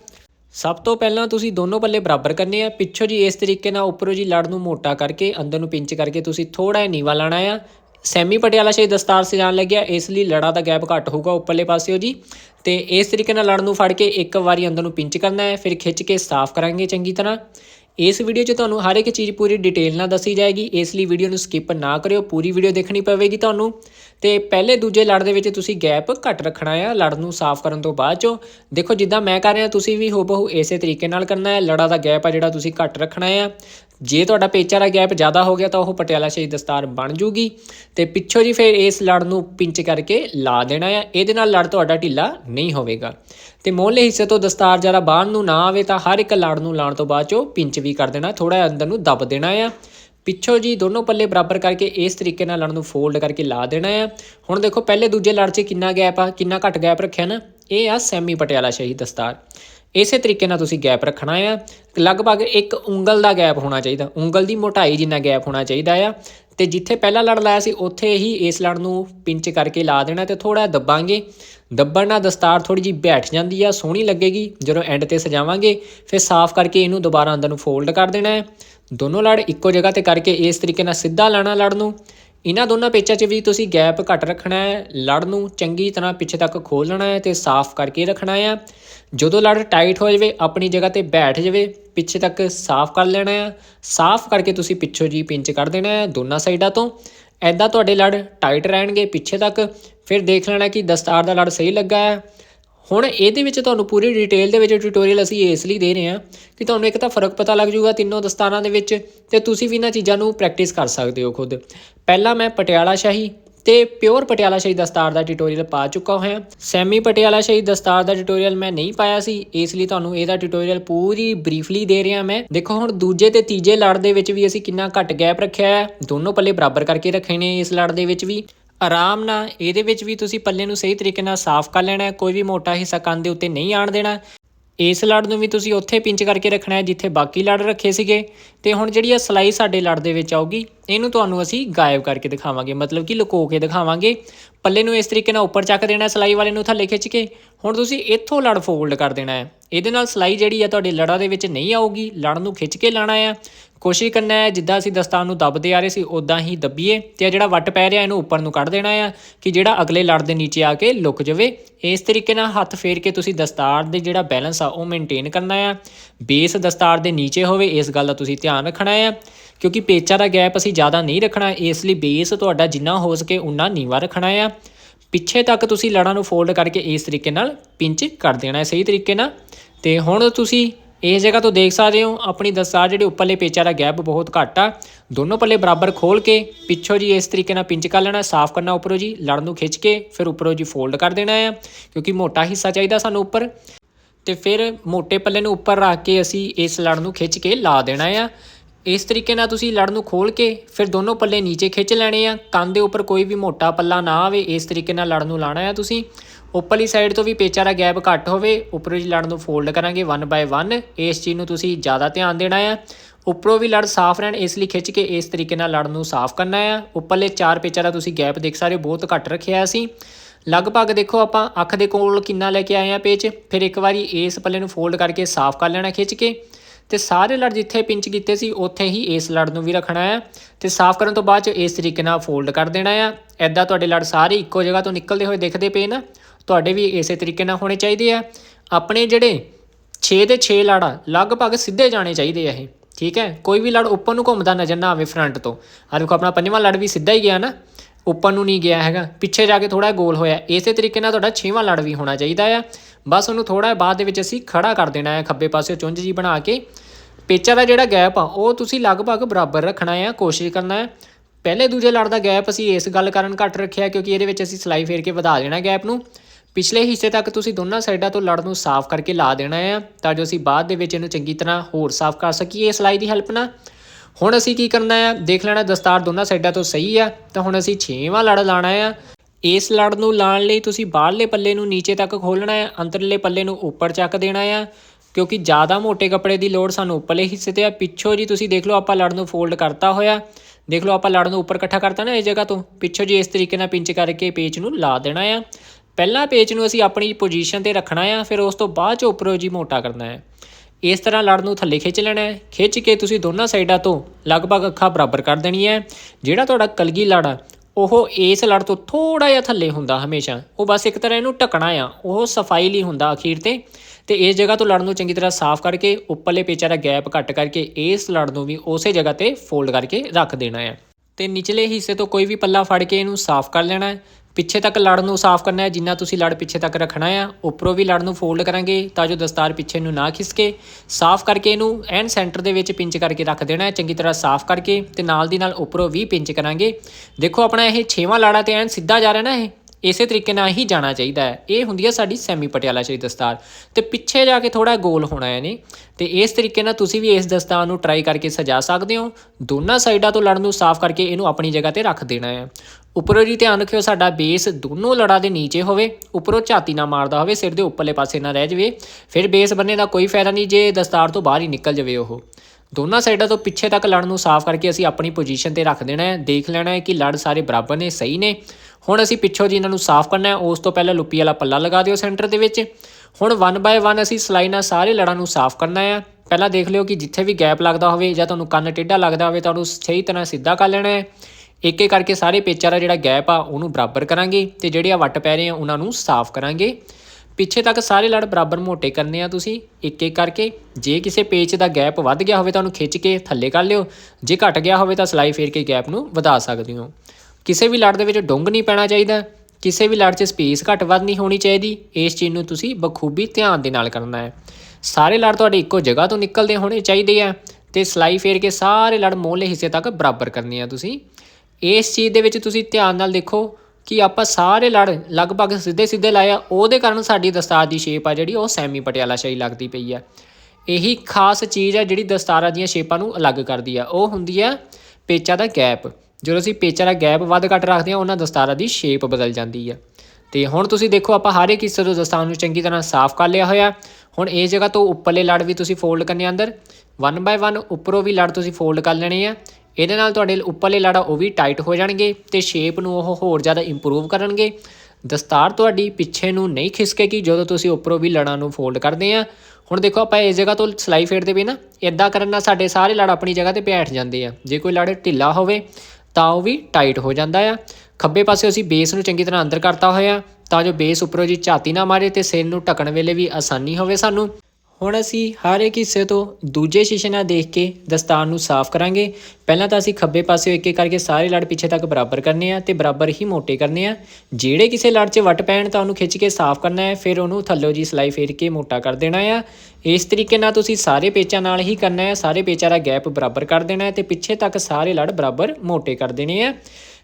ਸਭ ਤੋਂ ਪਹਿਲਾਂ ਤੁਸੀਂ ਦੋਨੋਂ ਪੱਲੇ ਬਰਾਬਰ ਕਰਨੇ ਆ। ਪਿੱਛੋਂ ਜੀ ਇਸ ਤਰੀਕੇ ਨਾਲ ਉੱਪਰੋਂ ਜੀ ਲੜ ਨੂੰ ਮੋਟਾ ਕਰਕੇ, ਅੰਦਰ ਨੂੰ ਪਿੰਚ ਕਰਕੇ ਤੁਸੀਂ ਥੋੜਾ ਜਿਹਾ ਨੀਵਾ ਲਾਣਾ ਆ। ਸੈਮੀ ਪਟਿਆਲਾ ਸ਼ਾਹੀ ਦਸਤਾਰ ਸਜਾਣ ਲੱਗਿਆ। ਇਸ ਲਈ ਲੜਾ ਦਾ ਗੈਪ ਘੱਟ ਹੋਊਗਾ ਉੱਪਰਲੇ ਪਾਸਿਓ ਜੀ। ਤੇ ਇਸ ਤਰੀਕੇ ਨਾਲ ਲੜ ਨੂੰ ਫੜ ਕੇ ਇੱਕ ਵਾਰੀ ਅੰਦਰ ਨੂੰ ਪਿੰਚ ਕਰਨਾ ਹੈ, ਫਿਰ ਖਿੱਚ ਕੇ ਸਾਫ਼ ਕਰਾਂਗੇ ਚੰਗੀ ਤਰ੍ਹਾਂ। ਇਸ ਵੀਡੀਓ 'ਚ ਤੁਹਾਨੂੰ ਹਰ ਇੱਕ ਚੀਜ਼ ਪੂਰੀ ਡਿਟੇਲ ਨਾਲ ਦੱਸੀ ਜਾਏਗੀ। ਇਸ ਲਈ ਵੀਡੀਓ ਨੂੰ ਸਕਿਪ ਨਾ ਕਰਿਓ, ਪੂਰੀ ਵੀਡੀਓ ਦੇਖਣੀ ਪਵੇਗੀ ਤੁਹਾਨੂੰ। ਤੇ ਪਹਿਲੇ ਦੂਜੇ ਲੜ ਦੇ ਵਿੱਚ ਤੁਸੀਂ ਗੈਪ ਘੱਟ ਰੱਖਣਾ ਆ, ਲੜ ਨੂੰ ਸਾਫ਼ ਕਰਨ ਤੋਂ ਬਾਅਦ 'ਚੋਂ। ਦੇਖੋ, ਜਿੱਦਾਂ ਮੈਂ ਕਰ ਰਿਹਾ, ਤੁਸੀਂ ਵੀ ਹੋ ਹੋਬਹੂ ਇਸੇ ਤਰੀਕੇ ਨਾਲ ਕਰਨਾ ਹੈ। ਲੜਾ ਦਾ ਗੈਪ ਆ ਜਿਹੜਾ ਤੁਸੀਂ ਘੱਟ ਰੱਖਣਾ ਆ। ਜੇ ਤੁਹਾਡਾ ਪੇਚਾ ਦਾ ਗੈਪ ਜ਼ਿਆਦਾ ਹੋ ਗਿਆ ਤਾਂ ਉਹ ਪਟਿਆਲਾ ਸ਼ਾਹੀ ਦਸਤਾਰ ਬਣ ਜੂਗੀ। ਤੇ ਪਿੱਛੋਂ ਜੀ ਫਿਰ ਇਸ ਲੜ ਨੂੰ ਪਿੰਚ ਕਰਕੇ ਲਾ ਦੇਣਾ ਆ। ਇਹਦੇ ਨਾਲ ਲੜ ਤੁਹਾਡਾ ਢਿੱਲਾ ਨਹੀਂ ਹੋਵੇਗਾ। ਤੇ ਮੋਹਲੇ ਹਿੱਸੇ ਤੋਂ ਦਸਤਾਰ ਜਰਾ ਬਾਹਰ ਨੂੰ ਨਾ ਆਵੇ ਤਾਂ ਹਰ ਇੱਕ ਲੜ ਨੂੰ ਲਾਉਣ ਤੋਂ ਬਾਅਦ ਚੋਂ ਪਿੰਚ ਵੀ ਕਰ ਦੇਣਾ। ਥੋੜਾ ਅੰਦਰ ਨੂੰ ਦੱਬ ਦੇਣਾ ਆ। ਪਿੱਛੋਂ ਜੀ ਦੋਨੋਂ ਪੱਲੇ ਬਰਾਬਰ ਕਰਕੇ ਇਸ ਤਰੀਕੇ ਨਾਲ ਲੜ ਨੂੰ ਫੋਲਡ ਕਰਕੇ ਲਾ ਦੇਣਾ ਆ ਹੁਣ ਦੇਖੋ, ਪਹਿਲੇ ਦੂਜੇ ਲੜ 'ਚ ਕਿੰਨਾ ਗੈਪ ਆ, ਕਿੰਨਾ ਘੱਟ ਗੈਪ ਰੱਖਿਆ ਨਾ, ਇਹ ਆ ਸੈਮੀ ਪਟਿਆਲਾ ਸ਼ਾਹੀ ਦਸਤਾਰ। ਇਸੇ ਤਰੀਕੇ ਨਾਲ ਤੁਸੀਂ ਗੈਪ ਰੱਖਣਾ ਆ। ਲਗਭਗ ਇੱਕ ਉਂਗਲ ਦਾ ਗੈਪ ਹੋਣਾ ਚਾਹੀਦਾ, ਉਂਗਲ ਦੀ ਮੋਟਾਈ ਜਿੰਨਾ ਗੈਪ ਹੋਣਾ ਚਾਹੀਦਾ ਆ। ਤੇ ਜਿੱਥੇ ਪਹਿਲਾ ਲੜ ਲਾਇਆ ਸੀ, ਉੱਥੇ ਹੀ ਇਸ ਲੜ ਨੂੰ ਪਿੰਚ ਕਰਕੇ ਲਾ ਦੇਣਾ ਤੇ ਥੋੜਾ ਦੱਬਾਂਗੇ। ਦੱਬਣ ਨਾਲ ਦਸਤਾਰ ਥੋੜੀ ਜੀ ਬੈਠ ਜਾਂਦੀ ਆ, ਸੋਹਣੀ ਲੱਗੇਗੀ। ਜਦੋਂ ਐਂਡ ਤੇ ਸਜਾਵਾਂਗੇ, ਫਿਰ ਸਾਫ਼ ਕਰਕੇ ਇਹਨੂੰ ਦੁਬਾਰਾ ਅੰਦਰ ਨੂੰ ਫੋਲਡ ਕਰ ਦੇਣਾ ਹੈ। ਦੋਨੋਂ ਲੜ ਇੱਕੋ ਜਗ੍ਹਾ ਤੇ ਕਰਕੇ ਇਸ ਤਰੀਕੇ ਨਾਲ ਸਿੱਧਾ ਲਾਣਾ ਲੜ ਨੂੰ। ਇਹਨਾਂ ਦੋਨਾਂ ਪੇਚਾਂ 'ਚ ਵੀ ਤੁਸੀਂ ਗੈਪ ਘੱਟ ਰੱਖਣਾ ਹੈ। ਲੜ ਨੂੰ ਚੰਗੀ ਤਰ੍ਹਾਂ ਪਿੱਛੇ ਤੱਕ ਖੋਲਣਾ ਹੈ ਤੇ ਸਾਫ਼ ਕਰਕੇ ਰੱਖਣਾ ਹੈ। ਜਦੋਂ ਲੜ ਟਾਈਟ ਹੋ ਜਾਵੇ, ਆਪਣੀ ਜਗ੍ਹਾ ਤੇ ਬੈਠ ਜਾਵੇ, ਪਿੱਛੇ ਤੱਕ ਸਾਫ਼ ਕਰ ਲੈਣਾ ਹੈ। ਸਾਫ਼ ਕਰਕੇ ਤੁਸੀਂ ਪਿੱਛੋਂ ਜੀ ਪਿੰਚ ਕਰ ਦੇਣਾ ਹੈ ਦੋਨਾਂ ਸਾਈਡਾਂ ਤੋਂ। ਐਦਾਂ ਤੁਹਾਡੇ ਲੜ ਟਾਈਟ ਰਹਿਣਗੇ ਪਿੱਛੇ ਤੱਕ। ਫਿਰ ਦੇਖ ਲੈਣਾ ਕਿ ਦਸਤਾਰ ਦਾ ਲੜ ਸਹੀ ਲੱਗਾ ਹੈ। ਹੁਣ ਇਹਦੇ ਵਿੱਚ ਤੁਹਾਨੂੰ ਪੂਰੀ ਡਿਟੇਲ ਦੇ ਵਿੱਚ ਟਿਊਟੋਰੀਅਲ ਅਸੀਂ ਇਸ ਲਈ ਦੇ ਰਹੇ ਹਾਂ ਕਿ ਤੁਹਾਨੂੰ ਇੱਕ ਤਾਂ ਫ਼ਰਕ ਪਤਾ ਲੱਗ ਜਾਊਗਾ ਤਿੰਨੋਂ ਦਸਤਾਰਾਂ ਦੇ ਵਿੱਚ ਤੇ ਤੁਸੀਂ ਵੀ ਇਹਨਾਂ ਚੀਜ਼ਾਂ ਨੂੰ ਪ੍ਰੈਕਟਿਸ ਕਰ ਸਕਦੇ ਹੋ ਖੁਦ। ਪਹਿਲਾਂ ਮੈਂ ਪਟਿਆਲਾ ਸ਼ਾਹੀ ਤੇ ਪਿਓਰ ਪਟਿਆਲਾ ਸ਼ਾਹੀ ਦਸਤਾਰ ਦਾ ਟਿਊਟੋਰੀਅਲ ਪਾ ਚੁੱਕਾ ਹੋਇਆ। ਸੈਮੀ ਪਟਿਆਲਾ ਸ਼ਾਹੀ ਦਸਤਾਰ ਦਾ ਟਿਊਟੋਰੀਅਲ ਮੈਂ ਨਹੀਂ ਪਾਇਆ ਸੀ, ਇਸ ਲਈ ਤੁਹਾਨੂੰ ਇਹਦਾ ਟਿਊਟੋਰੀਅਲ ਪੂਰੀ ਬਰੀਫਲੀ ਦੇ ਰਿਹਾ ਮੈਂ। ਦੇਖੋ ਹੁਣ ਦੂਜੇ ਤੇ ਤੀਜੇ ਲੜ ਦੇ ਵਿੱਚ ਵੀ ਅਸੀਂ ਕਿੰਨਾ ਘੱਟ ਗੈਪ ਰੱਖਿਆ ਹੈ, ਦੋਨੋਂ ਪੱਲੇ ਬਰਾਬਰ ਕਰਕੇ ਰੱਖੇ ਨੇ ਇਸ ਲੜ ਦੇ ਵਿੱਚ ਵੀ। ਆਰਾਮ ਨਾਲ ਇਹਦੇ ਵਿੱਚ ਵੀ ਤੁਸੀਂ ਪੱਲੇ ਨੂੰ ਸਹੀ ਤਰੀਕੇ ਨਾਲ ਸਾਫ਼ ਕਰ ਲੈਣਾ ਹੈ, ਕੋਈ ਵੀ ਮੋਟਾ ਹਿੱਸਾ ਕੰਨ ਦੇ ਉੱਤੇ ਨਹੀਂ ਆਣ ਦੇਣਾ। ਇਸ ਲੜ ਨੂੰ ਵੀ ਤੁਸੀਂ ਉੱਥੇ ਪਿੰਚ ਕਰਕੇ ਰੱਖਣਾ ਹੈ, ਜਿੱਥੇ ਬਾਕੀ ਲੜ ਰੱਖੇ ਸੀਗੇ। ਤੇ ਹੁਣ ਜਿਹੜੀ ਆ ਸਲਾਈ ਸਾਡੇ ਲੜ ਦੇ ਵਿੱਚ ਆਊਗੀ, ਇਹਨੂੰ ਤੁਹਾਨੂੰ ਅਸੀਂ ਗਾਇਬ ਕਰਕੇ ਦਿਖਾਵਾਂਗੇ। ਮਤਲਬ ਕਿ ਲੁਕੋ ਕੇ ਦਿਖਾਵਾਂਗੇ। ਪੱਲੇ ਨੂੰ ਇਸ ਤਰੀਕੇ ਨਾਲ ਉੱਪਰ ਚੱਕ ਦੇਣਾ ਸਲਾਈ ਵਾਲੇ ਨੂੰ ਥੱਲੇ ਖਿੱਚ ਕੇ। ਹੁਣ ਤੁਸੀਂ ਇੱਥੋਂ ਲੜ ਫੋਲਡ ਕਰ ਦੇਣਾ ਹੈ। ਇਹਦੇ ਨਾਲ ਸਲਾਈ ਜਿਹੜੀ ਆ ਤੁਹਾਡੇ ਲੜਾ ਦੇ ਵਿੱਚ ਨਹੀਂ ਆਊਗੀ। ਲੜ ਨੂੰ ਖਿੱਚ ਕੇ ਲਾਣਾ ਆ ਕੋਸ਼ਿਸ਼ ਕਰਨਾ ਹੈ, ਜਿੱਦਾਂ ਅਸੀਂ ਦਸਤਾਰ ਨੂੰ ਦੱਬਦੇ ਆ ਰਹੇ ਸੀ ਉਦਾਂ ਹੀ ਦੱਬੀਏ ਤੇ ਆ ਜਿਹੜਾ ਵੱਟ ਪੈ ਰਿਹਾ, ਇਹਨੂੰ ਉੱਪਰ ਨੂੰ ਕੱਢ ਦੇਣਾ ਆ ਕਿ ਜਿਹੜਾ ਅਗਲੇ ਲੜ ਦੇ ਨੀਚੇ ਆ ਕੇ ਲੁਕ ਜਾਵੇ। ਇਸ ਤਰੀਕੇ ਨਾਲ ਹੱਥ ਫੇਰ ਕੇ ਤੁਸੀਂ ਦਸਤਾਰ ਦੇ ਜਿਹੜਾ ਬੈਲੈਂਸ ਆ, ਉਹ ਮੇਨਟੇਨ ਕਰਨਾ ਆ। ਬੇਸ ਦਸਤਾਰ ਦੇ ਨੀਚੇ ਹੋਵੇ, ਇਸ ਗੱਲ ਦਾ ਤੁਸੀਂ ਧਿਆਨ ਰੱਖਣਾ ਆ, ਕਿਉਂਕਿ ਪੇਚਾਂ ਦਾ ਗੈਪ ਅਸੀਂ ਜ਼ਿਆਦਾ ਨਹੀਂ ਰੱਖਣਾ, ਇਸ ਲਈ ਬੇਸ ਤੁਹਾਡਾ ਜਿੰਨਾ ਹੋ ਸਕੇ ਉਨਾ ਨੀਵਾ ਰੱਖਣਾ ਆ। ਪਿੱਛੇ ਤੱਕ ਤੁਸੀਂ ਲੜਾਂ ਨੂੰ ਫੋਲਡ ਕਰਕੇ ਇਸ ਤਰੀਕੇ ਨਾਲ ਪਿੰਚ ਕਰ ਦੇਣਾ ਹੈ ਸਹੀ ਤਰੀਕੇ ਨਾਲ। ਤੇ ਹੁਣ ਤੁਸੀਂ ਇਸ ਜਗ੍ਹਾ ਤੋਂ ਦੇਖ ਸਕਦੇ ਹੋ, ਆਪਣੀ ਦਸਤਾਰ ਜਿਹੜੇ ਉੱਪਰਲੇ ਪੇਚਾ ਦਾ ਗੈਪ ਬਹੁਤ ਘੱਟ ਆ। ਦੋਨੋਂ ਪੱਲੇ ਬਰਾਬਰ ਖੋਲ ਕੇ ਪਿੱਛੋਂ ਜੀ ਇਸ ਤਰੀਕੇ ਨਾਲ ਪਿੰਚ ਕਰ ਲੈਣਾ, ਸਾਫ਼ ਕਰਨਾ ਉੱਪਰੋਂ ਜੀ ਲੜ ਨੂੰ ਖਿੱਚ ਕੇ ਫਿਰ ਉੱਪਰੋਂ ਜੀ ਫੋਲਡ ਕਰ ਦੇਣਾ ਆ, ਕਿਉਂਕਿ ਮੋਟਾ ਹਿੱਸਾ ਚਾਹੀਦਾ ਸਾਨੂੰ ਉੱਪਰ। ਤੇ ਫਿਰ ਮੋਟੇ ਪੱਲੇ ਨੂੰ ਉੱਪਰ ਰੱਖ ਕੇ ਅਸੀਂ ਇਸ ਲੜ ਨੂੰ ਖਿੱਚ ਕੇ ਲਾ ਦੇਣਾ ਆ। ਇਸ ਤਰੀਕੇ ਨਾਲ ਤੁਸੀਂ ਲੜ ਨੂੰ ਖੋਲ ਕੇ ਫਿਰ ਦੋਨੋਂ ਪੱਲੇ ਨੀਚੇ ਖਿੱਚ ਲੈਣੇ ਆ। ਕੰਨ ਦੇ ਉੱਪਰ ਕੋਈ ਵੀ ਮੋਟਾ ਪੱਲਾ ਨਾ ਆਵੇ, ਇਸ ਤਰੀਕੇ ਨਾਲ ਲੜ ਨੂੰ ਲਾਣਾ ਆ ਤੁਸੀਂ। ਉੱਪਰਲੀ ਸਾਈਡ ਤੋਂ ਵੀ ਪੇਚਾਂ ਦਾ ਗੈਪ ਘੱਟ ਹੋਵੇ, ਉੱਪਰੋਂ ਲੜ ਨੂੰ ਫੋਲਡ ਕਰਾਂਗੇ 1 ਬਾਈ 1 ਇਸ ਚੀਜ਼ ਨੂੰ ਤੁਸੀਂ ਜ਼ਿਆਦਾ ਧਿਆਨ ਦੇਣਾ ਆ। ਉੱਪਰੋਂ ਵੀ ਲੜ ਸਾਫ਼ ਰਹਿਣ, ਇਸ ਲਈ ਖਿੱਚ ਕੇ ਇਸ ਤਰੀਕੇ ਨਾਲ ਲੜ ਨੂੰ ਸਾਫ਼ ਕਰਨਾ ਆ। ਉੱਪਰਲੇ ਚਾਰ ਪੇਚਾਂ ਦਾ ਤੁਸੀਂ ਗੈਪ ਦੇਖ ਸਕਦੇ ਹੋ, ਬਹੁਤ ਘੱਟ ਰੱਖਿਆ ਅਸੀਂ। ਲਗਭਗ ਦੇਖੋ ਆਪਾਂ ਅੱਖ ਦੇ ਕੋਲ ਕਿੰਨਾ ਲੈ ਕੇ ਆਏ ਆ ਪੇਚ। ਫਿਰ ਇੱਕ ਵਾਰੀ ਇਸ ਪੱਲੇ ਨੂੰ ਫੋਲਡ ਕਰਕੇ ਸਾਫ਼ ਕਰ ਲੈਣਾ ਖਿੱਚ ਕੇ। ਤੇ ਸਾਰੇ ਲੜ ਜਿੱਥੇ ਪਿੰਚ ਕੀਤੇ ਸੀ, ਉੱਥੇ ਹੀ ਇਸ ਲੜ ਨੂੰ ਵੀ ਰੱਖਣਾ ਹੈ ਤੇ ਸਾਫ਼ ਕਰਨ ਤੋਂ ਬਾਅਦ ਚ ਇਸ ਤਰੀਕੇ ਨਾਲ ਫੋਲਡ ਕਰ ਦੇਣਾ ਆ। ਐਦਾਂ ਤੁਹਾਡੇ ਲੜ ਸਾਰੇ ਇੱਕੋ ਜਗ੍ਹਾ ਤੋਂ ਨਿਕਲਦੇ ਹੋਏ ਦਿਖਦੇ ਪਏ ਨਾ। ਤੁਹਾਡੇ ਵੀ ਇਸੇ ਤਰੀਕੇ ਨਾਲ ਹੋਣੇ ਚਾਹੀਦੇ ਆ। ਆਪਣੇ ਜਿਹੜੇ 6 ਦੇ 6 ਲੜ ਲਗਭਗ ਸਿੱਧੇ ਜਾਣੇ ਚਾਹੀਦੇ ਆ ਇਹ, ਠੀਕ ਹੈ? ਕੋਈ ਵੀ ਲੜ ਉੱਪਰ ਨੂੰ ਘੁੰਮਦਾ ਨਜ਼ਰ ਨਾ ਆਵੇ ਫਰੰਟ ਤੋਂ। ਆ ਦੇਖੋ, ਆਪਣਾ ਪੰਜਵਾਂ ਲੜ ਵੀ ਸਿੱਧਾ ਹੀ ਗਿਆ ਨਾ। ਉੱਪਰ ਨੂੰ ਨਹੀਂ ਗਿਆ ਹੈਗਾ। ਪਿੱਛੇ ਜਾ ਕੇ ਥੋੜਾ ਗੋਲ ਹੋਇਆ। ਇਸੇ ਤਰੀਕੇ ਨਾਲ ਤੁਹਾਡਾ ਛੇਵਾਂ ਲੜ ਵੀ ਹੋਣਾ ਚਾਹੀਦਾ ਆ। ਬਸ ਉਹਨੂੰ ਥੋੜਾ ਬਾਅਦ ਦੇ ਵਿੱਚ ਅਸੀਂ ਖੜਾ ਕਰ ਦੇਣਾ ਹੈ ਖੱਬੇ ਪਾਸੇ ਚੁੰਝ ਜੀ ਬਣਾ ਕੇ। ਪੇਚਾ ਦਾ ਜਿਹੜਾ ਗੈਪ ਆ, ਉਹ ਤੁਸੀਂ ਲਗਭਗ ਬਰਾਬਰ ਰੱਖਣਾ ਹੈ ਕੋਸ਼ਿਸ਼ ਕਰਨਾ ਹੈ ਪਹਿਲੇ ਦੂਜੇ ਲੜ ਦਾ ਗੈਪ ਅਸੀਂ ਇਸ ਗੱਲ ਕਾਰਨ ਘੱਟ ਰੱਖਿਆ, ਕਿਉਂਕਿ ਇਹਦੇ ਵਿੱਚ ਅਸੀਂ ਸਲਾਈ ਫੇਰ ਕੇ ਵਧਾ ਦੇਣਾ ਗੈਪ ਨੂੰ। ਪਿਛਲੇ ਹਿੱਸੇ ਤੱਕ ਤੁਸੀਂ ਦੋਨਾਂ ਸਾਈਡਾਂ ਤੋਂ ਲੜ ਨੂੰ ਸਾਫ਼ ਕਰਕੇ ਲਾ ਦੇਣਾ ਹੈ ਤਾਂ ਜੋ ਅਸੀਂ ਬਾਅਦ ਦੇ ਵਿੱਚ ਇਹਨੂੰ ਚੰਗੀ ਤਰ੍ਹਾਂ ਹੋਰ ਸਾਫ਼ ਕਰ ਸਕੀਏ ਸਲਾਈ ਦੀ ਹੈਲਪ ਨਾਲ। ਹੁਣ ਅਸੀਂ ਕੀ ਕਰਨਾ ਹੈ ਦੇਖ ਲੈਣਾ ਦਸਤਾਰ ਦੋਨਾਂ ਸਾਈਡਾਂ ਤੋਂ ਸਹੀ ਆ, ਤਾਂ ਹੁਣ ਅਸੀਂ ਛੇਵਾਂ ਲੜ ਲਾਣਾ ਆ। ਇਸ ਲੜ ਨੂੰ ਲਾਣ ਲਈ ਤੁਸੀਂ ਬਾਹਰਲੇ ਪੱਲੇ ਨੂੰ ਨੀਚੇ ਤੱਕ ਖੋਲਣਾ ਹੈ ਅੰਦਰਲੇ ਪੱਲੇ ਨੂੰ ਉੱਪਰ ਚੱਕ ਦੇਣਾ ਆ, ਕਿਉਂਕਿ ਜ਼ਿਆਦਾ ਮੋٹے ਕੱਪੜੇ ਦੀ ਲੋੜ ਸਾਨੂੰ ਉੱਪਰਲੇ ਹਿੱਸੇ ਤੇ ਆ। ਪਿੱਛੋਂ ਜੀ ਤੁਸੀਂ ਦੇਖ ਲਓ ਆਪਾਂ ਲੜ ਨੂੰ ਫੋਲਡ ਕਰਤਾ ਹੋਇਆ, ਦੇਖ ਲਓ ਆਪਾਂ ਲੜ ਨੂੰ ਉੱਪਰ ਇਕੱਠਾ ਕਰਤਾ ਨਾ ਇਸ ਜਗ੍ਹਾ ਤੋਂ। ਪਿੱਛੋਂ ਜੀ ਇਸ ਤਰੀਕੇ ਨਾਲ ਪਿੰਚ ਕਰਕੇ ਪੇਚ ਨੂੰ ਲਾ ਦੇਣਾ ਆ। ਪਹਿਲਾਂ ਪੇਚ ਨੂੰ ਅਸੀਂ ਆਪਣੀ ਪੋਜੀਸ਼ਨ ਤੇ ਰੱਖਣਾ ਆ, ਫਿਰ ਉਸ ਤੋਂ ਬਾਅਦ ਚ ਉੱਪਰੋਂ ਜੀ ਮੋਟਾ ਕਰਨਾ ਹੈ। ਇਸ ਤਰ੍ਹਾਂ ਲੜ ਨੂੰ ਥੱਲੇ ਖਿੱਚ ਲੈਣਾ ਹੈ। ਖਿੱਚ ਕੇ ਤੁਸੀਂ ਦੋਨਾਂ ਸਾਈਡਾਂ ਤੋਂ ਲਗਭਗ ਅੱਖਾਂ ਬਰਾਬਰ ਕਰ ਦੇਣੀ ਹੈ। ਜਿਹੜਾ ਤੁਹਾਡਾ ਕਲਗੀ ਲੜ ਆ, ਉਹ ਇਸ ਲੜ ਤੋਂ ਥੋੜਾ ਜਿਹਾ ਥੱਲੇ ਹੁੰਦਾ ਹਮੇਸ਼ਾ। ਉਹ ਬਸ ਇੱਕ ਤਰ੍ਹਾਂ ਇਹਨੂੰ ਢਕਣਾ ਆ। ਉਹ ਸਫ਼ਾਈ ਲਈ ਹੁੰਦਾ ਅਖੀਰ ਤੇ। ਤੇ ਇਸ ਜਗ੍ਹਾ ਤੋਂ ਲੜ ਨੂੰ ਚੰਗੀ ਤਰ੍ਹਾਂ ਸਾਫ਼ ਕਰਕੇ, ਉੱਪਰਲੇ ਪੇਚਾਂ ਦਾ ਗੈਪ ਘੱਟ ਕਰਕੇ ਇਸ ਲੜ ਨੂੰ ਵੀ ਉਸੇ ਜਗ੍ਹਾ ਤੇ ਫੋਲਡ ਕਰਕੇ ਰੱਖ ਦੇਣਾ ਹੈ ਤੇ ਨਿਚਲੇ ਹਿੱਸੇ ਤੋਂ ਕੋਈ ਵੀ ਪੱਲਾ ਫੜ ਕੇ ਇਹਨੂੰ ਸਾਫ਼ ਕਰ ਲੈਣਾ ਹੈ। ਪਿੱਛੇ ਤੱਕ ਲੜ ਨੂੰ ਸਾਫ਼ ਕਰਨਾ ਹੈ, ਜਿੰਨਾ ਤੁਸੀਂ ਲੜ ਪਿੱਛੇ ਤੱਕ ਰੱਖਣਾ ਆ ਉੱਪਰੋਂ ਵੀ ਲੜ ਨੂੰ ਫੋਲਡ ਕਰਾਂਗੇ ਤਾਂ ਜੋ ਦਸਤਾਰ ਪਿੱਛੇ ਨੂੰ ਨਾ ਖਿਸਕੇ। ਸਾਫ਼ ਕਰਕੇ ਇਹਨੂੰ ਐਨ ਸੈਂਟਰ ਦੇ ਵਿੱਚ ਪਿੰਚ ਕਰਕੇ ਰੱਖ ਦੇਣਾ ਹੈ, ਚੰਗੀ ਤਰ੍ਹਾਂ ਸਾਫ਼ ਕਰਕੇ ਤੇ ਨਾਲ ਦੀ ਨਾਲ ਉੱਪਰੋਂ ਵੀ ਪਿੰਚ ਕਰਾਂਗੇ। ਦੇਖੋ ਆਪਣਾ ਇਹ ਛੇਵਾਂ ਲਾੜਾ ਤੇ ਐਨ ਸਿੱਧਾ ਜਾ ਰਿਹਾ ਨਾ ਇਹ, ਇਸੇ ਤਰੀਕੇ ਨਾਲ ਹੀ ਜਾਣਾ ਚਾਹੀਦਾ ਹੈ। ਇਹ ਹੁੰਦੀ ਹੈ ਸਾਡੀ ਸੈਮੀ ਪਟਿਆਲਾ ਸ਼ਰੀ ਦਸਤਾਰ। ਤੇ ਪਿੱਛੇ ਜਾ ਕੇ ਥੋੜਾ ਗੋਲ ਹੋਣਾ ਹੈ ਨੇ ਤੇ ਇਸ ਤਰੀਕੇ ਨਾਲ ਤੁਸੀਂ ਵੀ ਇਸ ਦਸਤਾਰ ਨੂੰ ਟਰਾਈ ਕਰਕੇ ਸਜਾ ਸਕਦੇ ਹੋ। ਦੋਨਾਂ ਸਾਈਡਾਂ ਤੋਂ ਲੜ ਨੂੰ ਸਾਫ਼ ਕਰਕੇ ਇਹਨੂੰ ਆਪਣੀ ਜਗ੍ਹਾ ਤੇ ਰੱਖ ਦੇਣਾ ਹੈ। ਉੱਪਰੋਂ ਜੀ ਧਿਆਨ ਰੱਖਿਓ, ਸਾਡਾ ਬੇਸ ਦੋਨੋਂ ਲੜਾਂ ਦੇ ਨੀਚੇ ਹੋਵੇ, ਉੱਪਰੋਂ ਝਾਤੀ ਨਾ ਮਾਰਦਾ ਹੋਵੇ, ਸਿਰ ਦੇ ਉੱਪਰਲੇ ਪਾਸੇ ਨਾ ਰਹਿ ਜਾਵੇ, ਫਿਰ ਬੇਸ ਬੰਨੇ ਦਾ ਕੋਈ ਫਾਇਦਾ ਨਹੀਂ, ਜੇ ਦਸਤਾਰ ਤੋਂ ਬਾਹਰ ਹੀ ਨਿਕਲ ਜਾਵੇ ਉਹ। ਦੋਨਾਂ ਸਾਈਡਾਂ ਤੋਂ ਪਿੱਛੇ ਤੱਕ ਲੜ ਨੂੰ ਸਾਫ਼ ਕਰਕੇ ਅਸੀਂ ਆਪਣੀ ਪੋਜੀਸ਼ਨ ਤੇ ਰੱਖ ਦੇਣਾ ਹੈ, ਦੇਖ ਲੈਣਾ ਹੈ ਕਿ ਲੜ ਸਾਰੇ ਬਰਾਬਰ ਨੇ, ਸਹੀ ਨੇ। ਹੁਣ ਅਸੀਂ ਪਿੱਛੋਂ ਜੀ ਇਹਨਾਂ ਨੂੰ ਸਾਫ਼ ਕਰਨਾ ਹੈ, ਉਸ ਤੋਂ ਪਹਿਲਾਂ ਲੁੱਪੀ ਵਾਲਾ ਪੱਲਾ ਲਗਾ ਦਿਓ ਸੈਂਟਰ ਦੇ ਵਿੱਚ। ਹੁਣ 1 ਬਾਏ 1 ਅਸੀਂ ਸਲਾਈ ਨਾਲ ਸਾਰੇ ਲੜਾਂ ਨੂੰ ਸਾਫ਼ ਕਰਨਾ ਹੈ। ਪਹਿਲਾਂ ਦੇਖ ਲਿਓ ਕਿ ਜਿੱਥੇ ਵੀ ਗੈਪ ਲੱਗਦਾ ਹੋਵੇ ਜਾਂ ਤੁਹਾਨੂੰ ਕੰਨ ਟੇਢਾ ਲੱਗਦਾ ਹੋਵੇ, ਤਾਂ ਉਹਨੂੰ ਸਹੀ ਤਰ੍ਹਾਂ ਸਿੱਧਾ ਕਰ ਲੈਣਾ ਹੈ। ਇੱਕ ਇੱਕ ਕਰਕੇ ਸਾਰੇ ਪੇਚਾਂ ਦਾ ਜਿਹੜਾ ਗੈਪ ਆ, ਉਹਨੂੰ ਬਰਾਬਰ ਕਰਾਂਗੇ ਤੇ ਜਿਹੜੇ ਆ ਵੱਟ ਪੈ ਰਹੇ ਆ, ਉਹਨਾਂ ਨੂੰ ਸਾਫ਼ ਕਰਾਂਗੇ। ਪਿੱਛੇ ਤੱਕ ਸਾਰੇ ਲੜ ਬਰਾਬਰ ਮੋਟੇ ਕਰਨੇ ਆ ਤੁਸੀਂ ਇੱਕ ਇੱਕ ਕਰਕੇ। ਜੇ ਕਿਸੇ ਪੇਚ ਦਾ ਗੈਪ ਵੱਧ ਗਿਆ ਹੋਵੇ ਤਾਂ ਉਹਨੂੰ ਖਿੱਚ ਕੇ ਥੱਲੇ ਕਰ ਲਿਓ। ਜੇ ਘਟ ਗਿਆ ਹੋਵੇ ਤਾਂ ਸਲਾਈ ਫੇਰ ਕੇ ਗੈਪ ਨੂੰ ਵਧਾ ਸਕਦੇ ਹੋ। ਕਿਸੇ ਵੀ ਲੜ ਦੇ ਵਿੱਚ ਡੁੰਗ ਨਹੀਂ ਪੈਣਾ ਚਾਹੀਦਾ। ਕਿਸੇ ਵੀ ਲੜ 'ਚ ਸਪੇਸ ਘੱਟ ਵੱਧ ਨਹੀਂ ਹੋਣੀ ਚਾਹੀਦੀ। ਇਸ ਚੀਜ਼ ਨੂੰ ਤੁਸੀਂ ਬਖੂਬੀ ਧਿਆਨ ਦੇ ਨਾਲ ਕਰਨਾ ਹੈ। ਸਾਰੇ ਲੜ ਤੁਹਾਡੇ ਇੱਕੋ ਜਗ੍ਹਾ ਤੋਂ ਨਿਕਲਦੇ ਹੋਣੇ ਚਾਹੀਦੇ ਆ ਤੇ ਸਲਾਈ ਫੇਰ ਕੇ ਸਾਰੇ ਲੜ ਮੋਹਲੇ ਹਿੱਸੇ ਤੱਕ ਬਰਾਬਰ ਕਰਨੇ ਆ ਤੁਸੀਂ। ਇਸ ਚੀਜ਼ ਦੇ ਵਿੱਚ ਤੁਸੀਂ ਧਿਆਨ ਨਾਲ ਦੇਖੋ ਕਿ ਆਪਾਂ ਸਾਰੇ ਲੜ ਲਗਭਗ ਸਿੱਧੇ ਸਿੱਧੇ ਲਾਇਆ ਉਹਦੇ ਕਾਰਨ ਸਾਡੀ ਦਸਤਾਰ ਦੀ ਸ਼ੇਪ ਆ ਜਿਹੜੀ, ਉਹ ਸੈਮੀ ਪਟਿਆਲਾ ਸ਼ਾਹੀ ਲੱਗਦੀ ਪਈ ਆ। ਇਹੀ ਖਾਸ ਚੀਜ਼ ਆ ਜਿਹੜੀ ਦਸਤਾਰਾਂ ਦੀਆਂ ਸ਼ੇਪਾਂ ਨੂੰ ਅਲੱਗ ਕਰਦੀ ਆ। ਉਹ ਹੁੰਦੀ ਆ ਪੇਚਾਂ ਦਾ ਗੈਪ ਜਦੋਂ ਅਸੀਂ ਪੇਚਾਂ ਦਾ ਗੈਪ ਵੱਧ ਘੱਟ ਰੱਖਦੇ ਹਾਂ ਉਹਨਾਂ ਦਸਤਾਰਾਂ ਦੀ ਸ਼ੇਪ ਬਦਲ ਜਾਂਦੀ ਆ। ਤੇ ਹੁਣ ਤੁਸੀਂ ਦੇਖੋ, ਆਪਾਂ ਹਰ ਇੱਕ ਹਿੱਸੇ ਤੋਂ ਦਸਤਾਰ ਨੂੰ ਚੰਗੀ ਤਰ੍ਹਾਂ ਸਾਫ਼ ਕਰ ਲਿਆ ਹੋਇਆ। ਹੁਣ ਇਸ ਜਗ੍ਹਾ ਤੋਂ ਉੱਪਰਲੇ ਲੜ ਵੀ ਤੁਸੀਂ ਫੋਲਡ ਕਰਨੇ ਅੰਦਰ। 1 ਬਾਏ 1 ਉੱਪਰੋਂ ਵੀ ਲੜ ਤੁਸੀਂ ਫੋਲਡ ਕਰ ਲੈਣੇ ਆ। ਇਹਦੇ ਨਾਲ ਤੁਹਾਡੇ ਉੱਪਰਲੇ ਲੜ ਉਹ ਵੀ ਟਾਈਟ ਹੋ ਜਾਣਗੇ ਤੇ ਸ਼ੇਪ ਨੂੰ ਉਹ ਹੋਰ ਜ਼ਿਆਦਾ ਇੰਪਰੂਵ ਕਰਨਗੇ। ਦਸਤਾਰ ਤੁਹਾਡੀ ਪਿੱਛੇ ਨੂੰ ਨਹੀਂ ਖਿਸਕੇਗੀ ਜਦੋਂ ਤੁਸੀਂ ਉੱਪਰੋਂ ਵੀ ਲੜਾਂ ਨੂੰ ਫੋਲਡ ਕਰਦੇ ਆ। ਹੁਣ ਦੇਖੋ ਆਪਾਂ ਇਸ ਜਗ੍ਹਾ ਤੋਂ ਸਲਾਈ ਫੇਰਦੇ ਪਏ ਨਾ ਇਦਾਂ ਕਰਨ ਨਾਲ ਸਾਡੇ ਸਾਰੇ ਲੜ ਆਪਣੀ ਜਗ੍ਹਾ ਤੇ ਬੈਠ ਜਾਂਦੇ ਆ। ਜੇ ਕੋਈ ਲੜ ਢਿੱਲਾ ਹੋਵੇ, ਤਾਂ ਉਹ ਵੀ ਟਾਈਟ ਹੋ ਜਾਂਦਾ ਆ। ਖੱਬੇ ਪਾਸੇ ਅਸੀਂ ਬੇਸ ਨੂੰ ਚੰਗੀ ਤਰ੍ਹਾਂ ਅੰਦਰ ਕਰਤਾ ਹੋਇਆ, ਤਾਂ ਜੋ ਬੇਸ ਉੱਪਰੋਂ ਜੀ ਝਾਤੀ ਨਾ ਮਾਰੇ ਤੇ ਸਿਰ ਨੂੰ ਢੱਕਣ ਵੇਲੇ ਵੀ ਆਸਾਨੀ ਹੋਵੇ ਸਾਨੂੰ। ਹੁਣ ਅਸੀਂ ਹਰ ਇੱਕ ਹਿੱਸੇ ਤੋਂ ਦੂਜੇ ਸ਼ੀਸ਼ੇ ਨਾਲ ਦੇਖ ਕੇ ਦਸਤਾਰ ਨੂੰ ਸਾਫ਼ ਕਰਾਂਗੇ। ਪਹਿਲਾਂ ਤਾਂ ਅਸੀਂ ਖੱਬੇ ਪਾਸੇ ਇੱਕ ਇੱਕ ਕਰਕੇ ਸਾਰੇ ਲੜ ਪਿੱਛੇ ਤੱਕ ਬਰਾਬਰ ਕਰਨੇ ਆ ਤੇ ਬਰਾਬਰ ਹੀ ਮੋਟੇ ਕਰਨੇ ਆ। ਜਿਹੜੇ ਕਿਸੇ ਲੜ 'ਚ ਵੱਟ ਪੈਣ ਤਾਂ ਉਹਨੂੰ ਖਿੱਚ ਕੇ ਸਾਫ਼ ਕਰਨਾ ਹੈ, ਫਿਰ ਉਹਨੂੰ ਥੱਲੋਂ ਜੀ ਸਲਾਈ ਫੇਰ ਕੇ ਮੋਟਾ ਕਰ ਦੇਣਾ ਆ। ਇਸ ਤਰੀਕੇ ਨਾਲ ਤੁਸੀਂ ਸਾਰੇ ਪੇਚਾਂ ਨਾਲ ਹੀ ਕਰਨਾ ਹੈ, ਸਾਰੇ ਪੇਚਾਂ ਦਾ ਗੈਪ ਬਰਾਬਰ ਕਰ ਦੇਣਾ ਹੈ ਤੇ ਪਿੱਛੇ ਤੱਕ ਸਾਰੇ ਲੜ ਬਰਾਬਰ ਮੋਟੇ ਕਰ ਦੇਣੇ ਆ।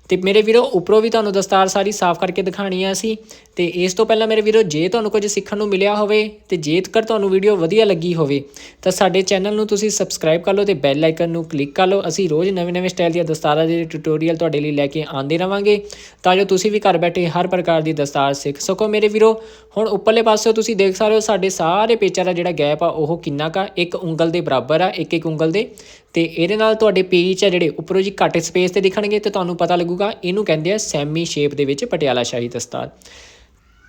ਤੇ ਮੇਰੇ ਵੀਰੋ, ਉੱਪਰੋਂ ਵੀ ਤੁਹਾਨੂੰ ਦਸਤਾਰ ਸਾਰੀ ਸਾਫ਼ ਕਰਕੇ ਦਿਖਾਣੀ ਆ ਅਸੀਂ। ਤੇ ਇਸ ਤੋਂ ਪਹਿਲਾਂ ਮੇਰੇ ਵੀਰੋ, ਜੇ ਤੁਹਾਨੂੰ ਕੁਝ ਸਿੱਖਣ ਨੂੰ ਮਿਲਿਆ ਹੋਵੇ ਤੇ ਤੱਕ ਤੁਹਾਨੂੰ ਵੀਡੀਓ ਵਧੀਆ ਲੱਗੀ ਹੋਵੇ, ਤਾਂ ਸਾਡੇ ਚੈਨਲ ਨੂੰ ਤੁਸੀਂ ਸਬਸਕ੍ਰਾਈਬ ਕਰ ਲਓ ਤੇ ਬੈਲ ਆਈਕਨ ਨੂੰ ਕਲਿੱਕ ਕਰ ਲਓ। ਅਸੀਂ ਰੋਜ਼ ਨਵੇਂ-ਨਵੇਂ ਸਟਾਈਲ ਦੀਆਂ ਦਸਤਾਰਾਂ ਦੇ ਟਿਊਟੋਰੀਅਲ ਤੁਹਾਡੇ ਲਈ ਲੈ ਕੇ ਆਉਂਦੇ ਰਵਾਂਗੇ। ਤਾਂ ਜੋ ਤੁਸੀਂ ਵੀ ਘਰ ਬੈਠੇ ਹਰ ਪ੍ਰਕਾਰ ਦੀ ਦਸਤਾਰ ਸਿੱਖ ਸਕੋ ਮੇਰੇ ਵੀਰੋ। ਹੁਣ ਉੱਪਰਲੇ ਪਾਸੇ ਤੁਸੀਂ ਦੇਖ ਸਕਦੇ ਹੋ, ਸਾਡੇ ਸਾਰੇ ਪੇਚਾਂ ਦਾ ਜਿਹੜਾ ਗੈਪ ਆ, ਉਹ ਕਿੰਨਾ ਕਾ ਇੱਕ ਉਂਗਲ ਦੇ ਬਰਾਬਰ ਆ ਇੱਕ ਇੱਕ ਉਂਗਲ ਦੇ। ਤੇ ਇਹਦੇ ਨਾਲ ਤੁਹਾਡੇ ਪੇਚ ਆ ਜਿਹੜੇ ਉੱਪਰੋਂ ਜੀ ਘੱਟ ਸਪੇਸ ਤੇ ਦਿਖਣਗੇ ਤੇ ਤੁਹਾਨੂੰ ਪਤਾ ਲੱਗੂਗਾ, ਇਹਨੂੰ ਕਹਿੰਦੇ ਆ ਸੈਮੀ ਸ਼ੇਪ ਦੇ ਵਿੱਚ ਪਟਿਆਲਾ ਸ਼ਾਹੀ ਦਸਤਾਰ।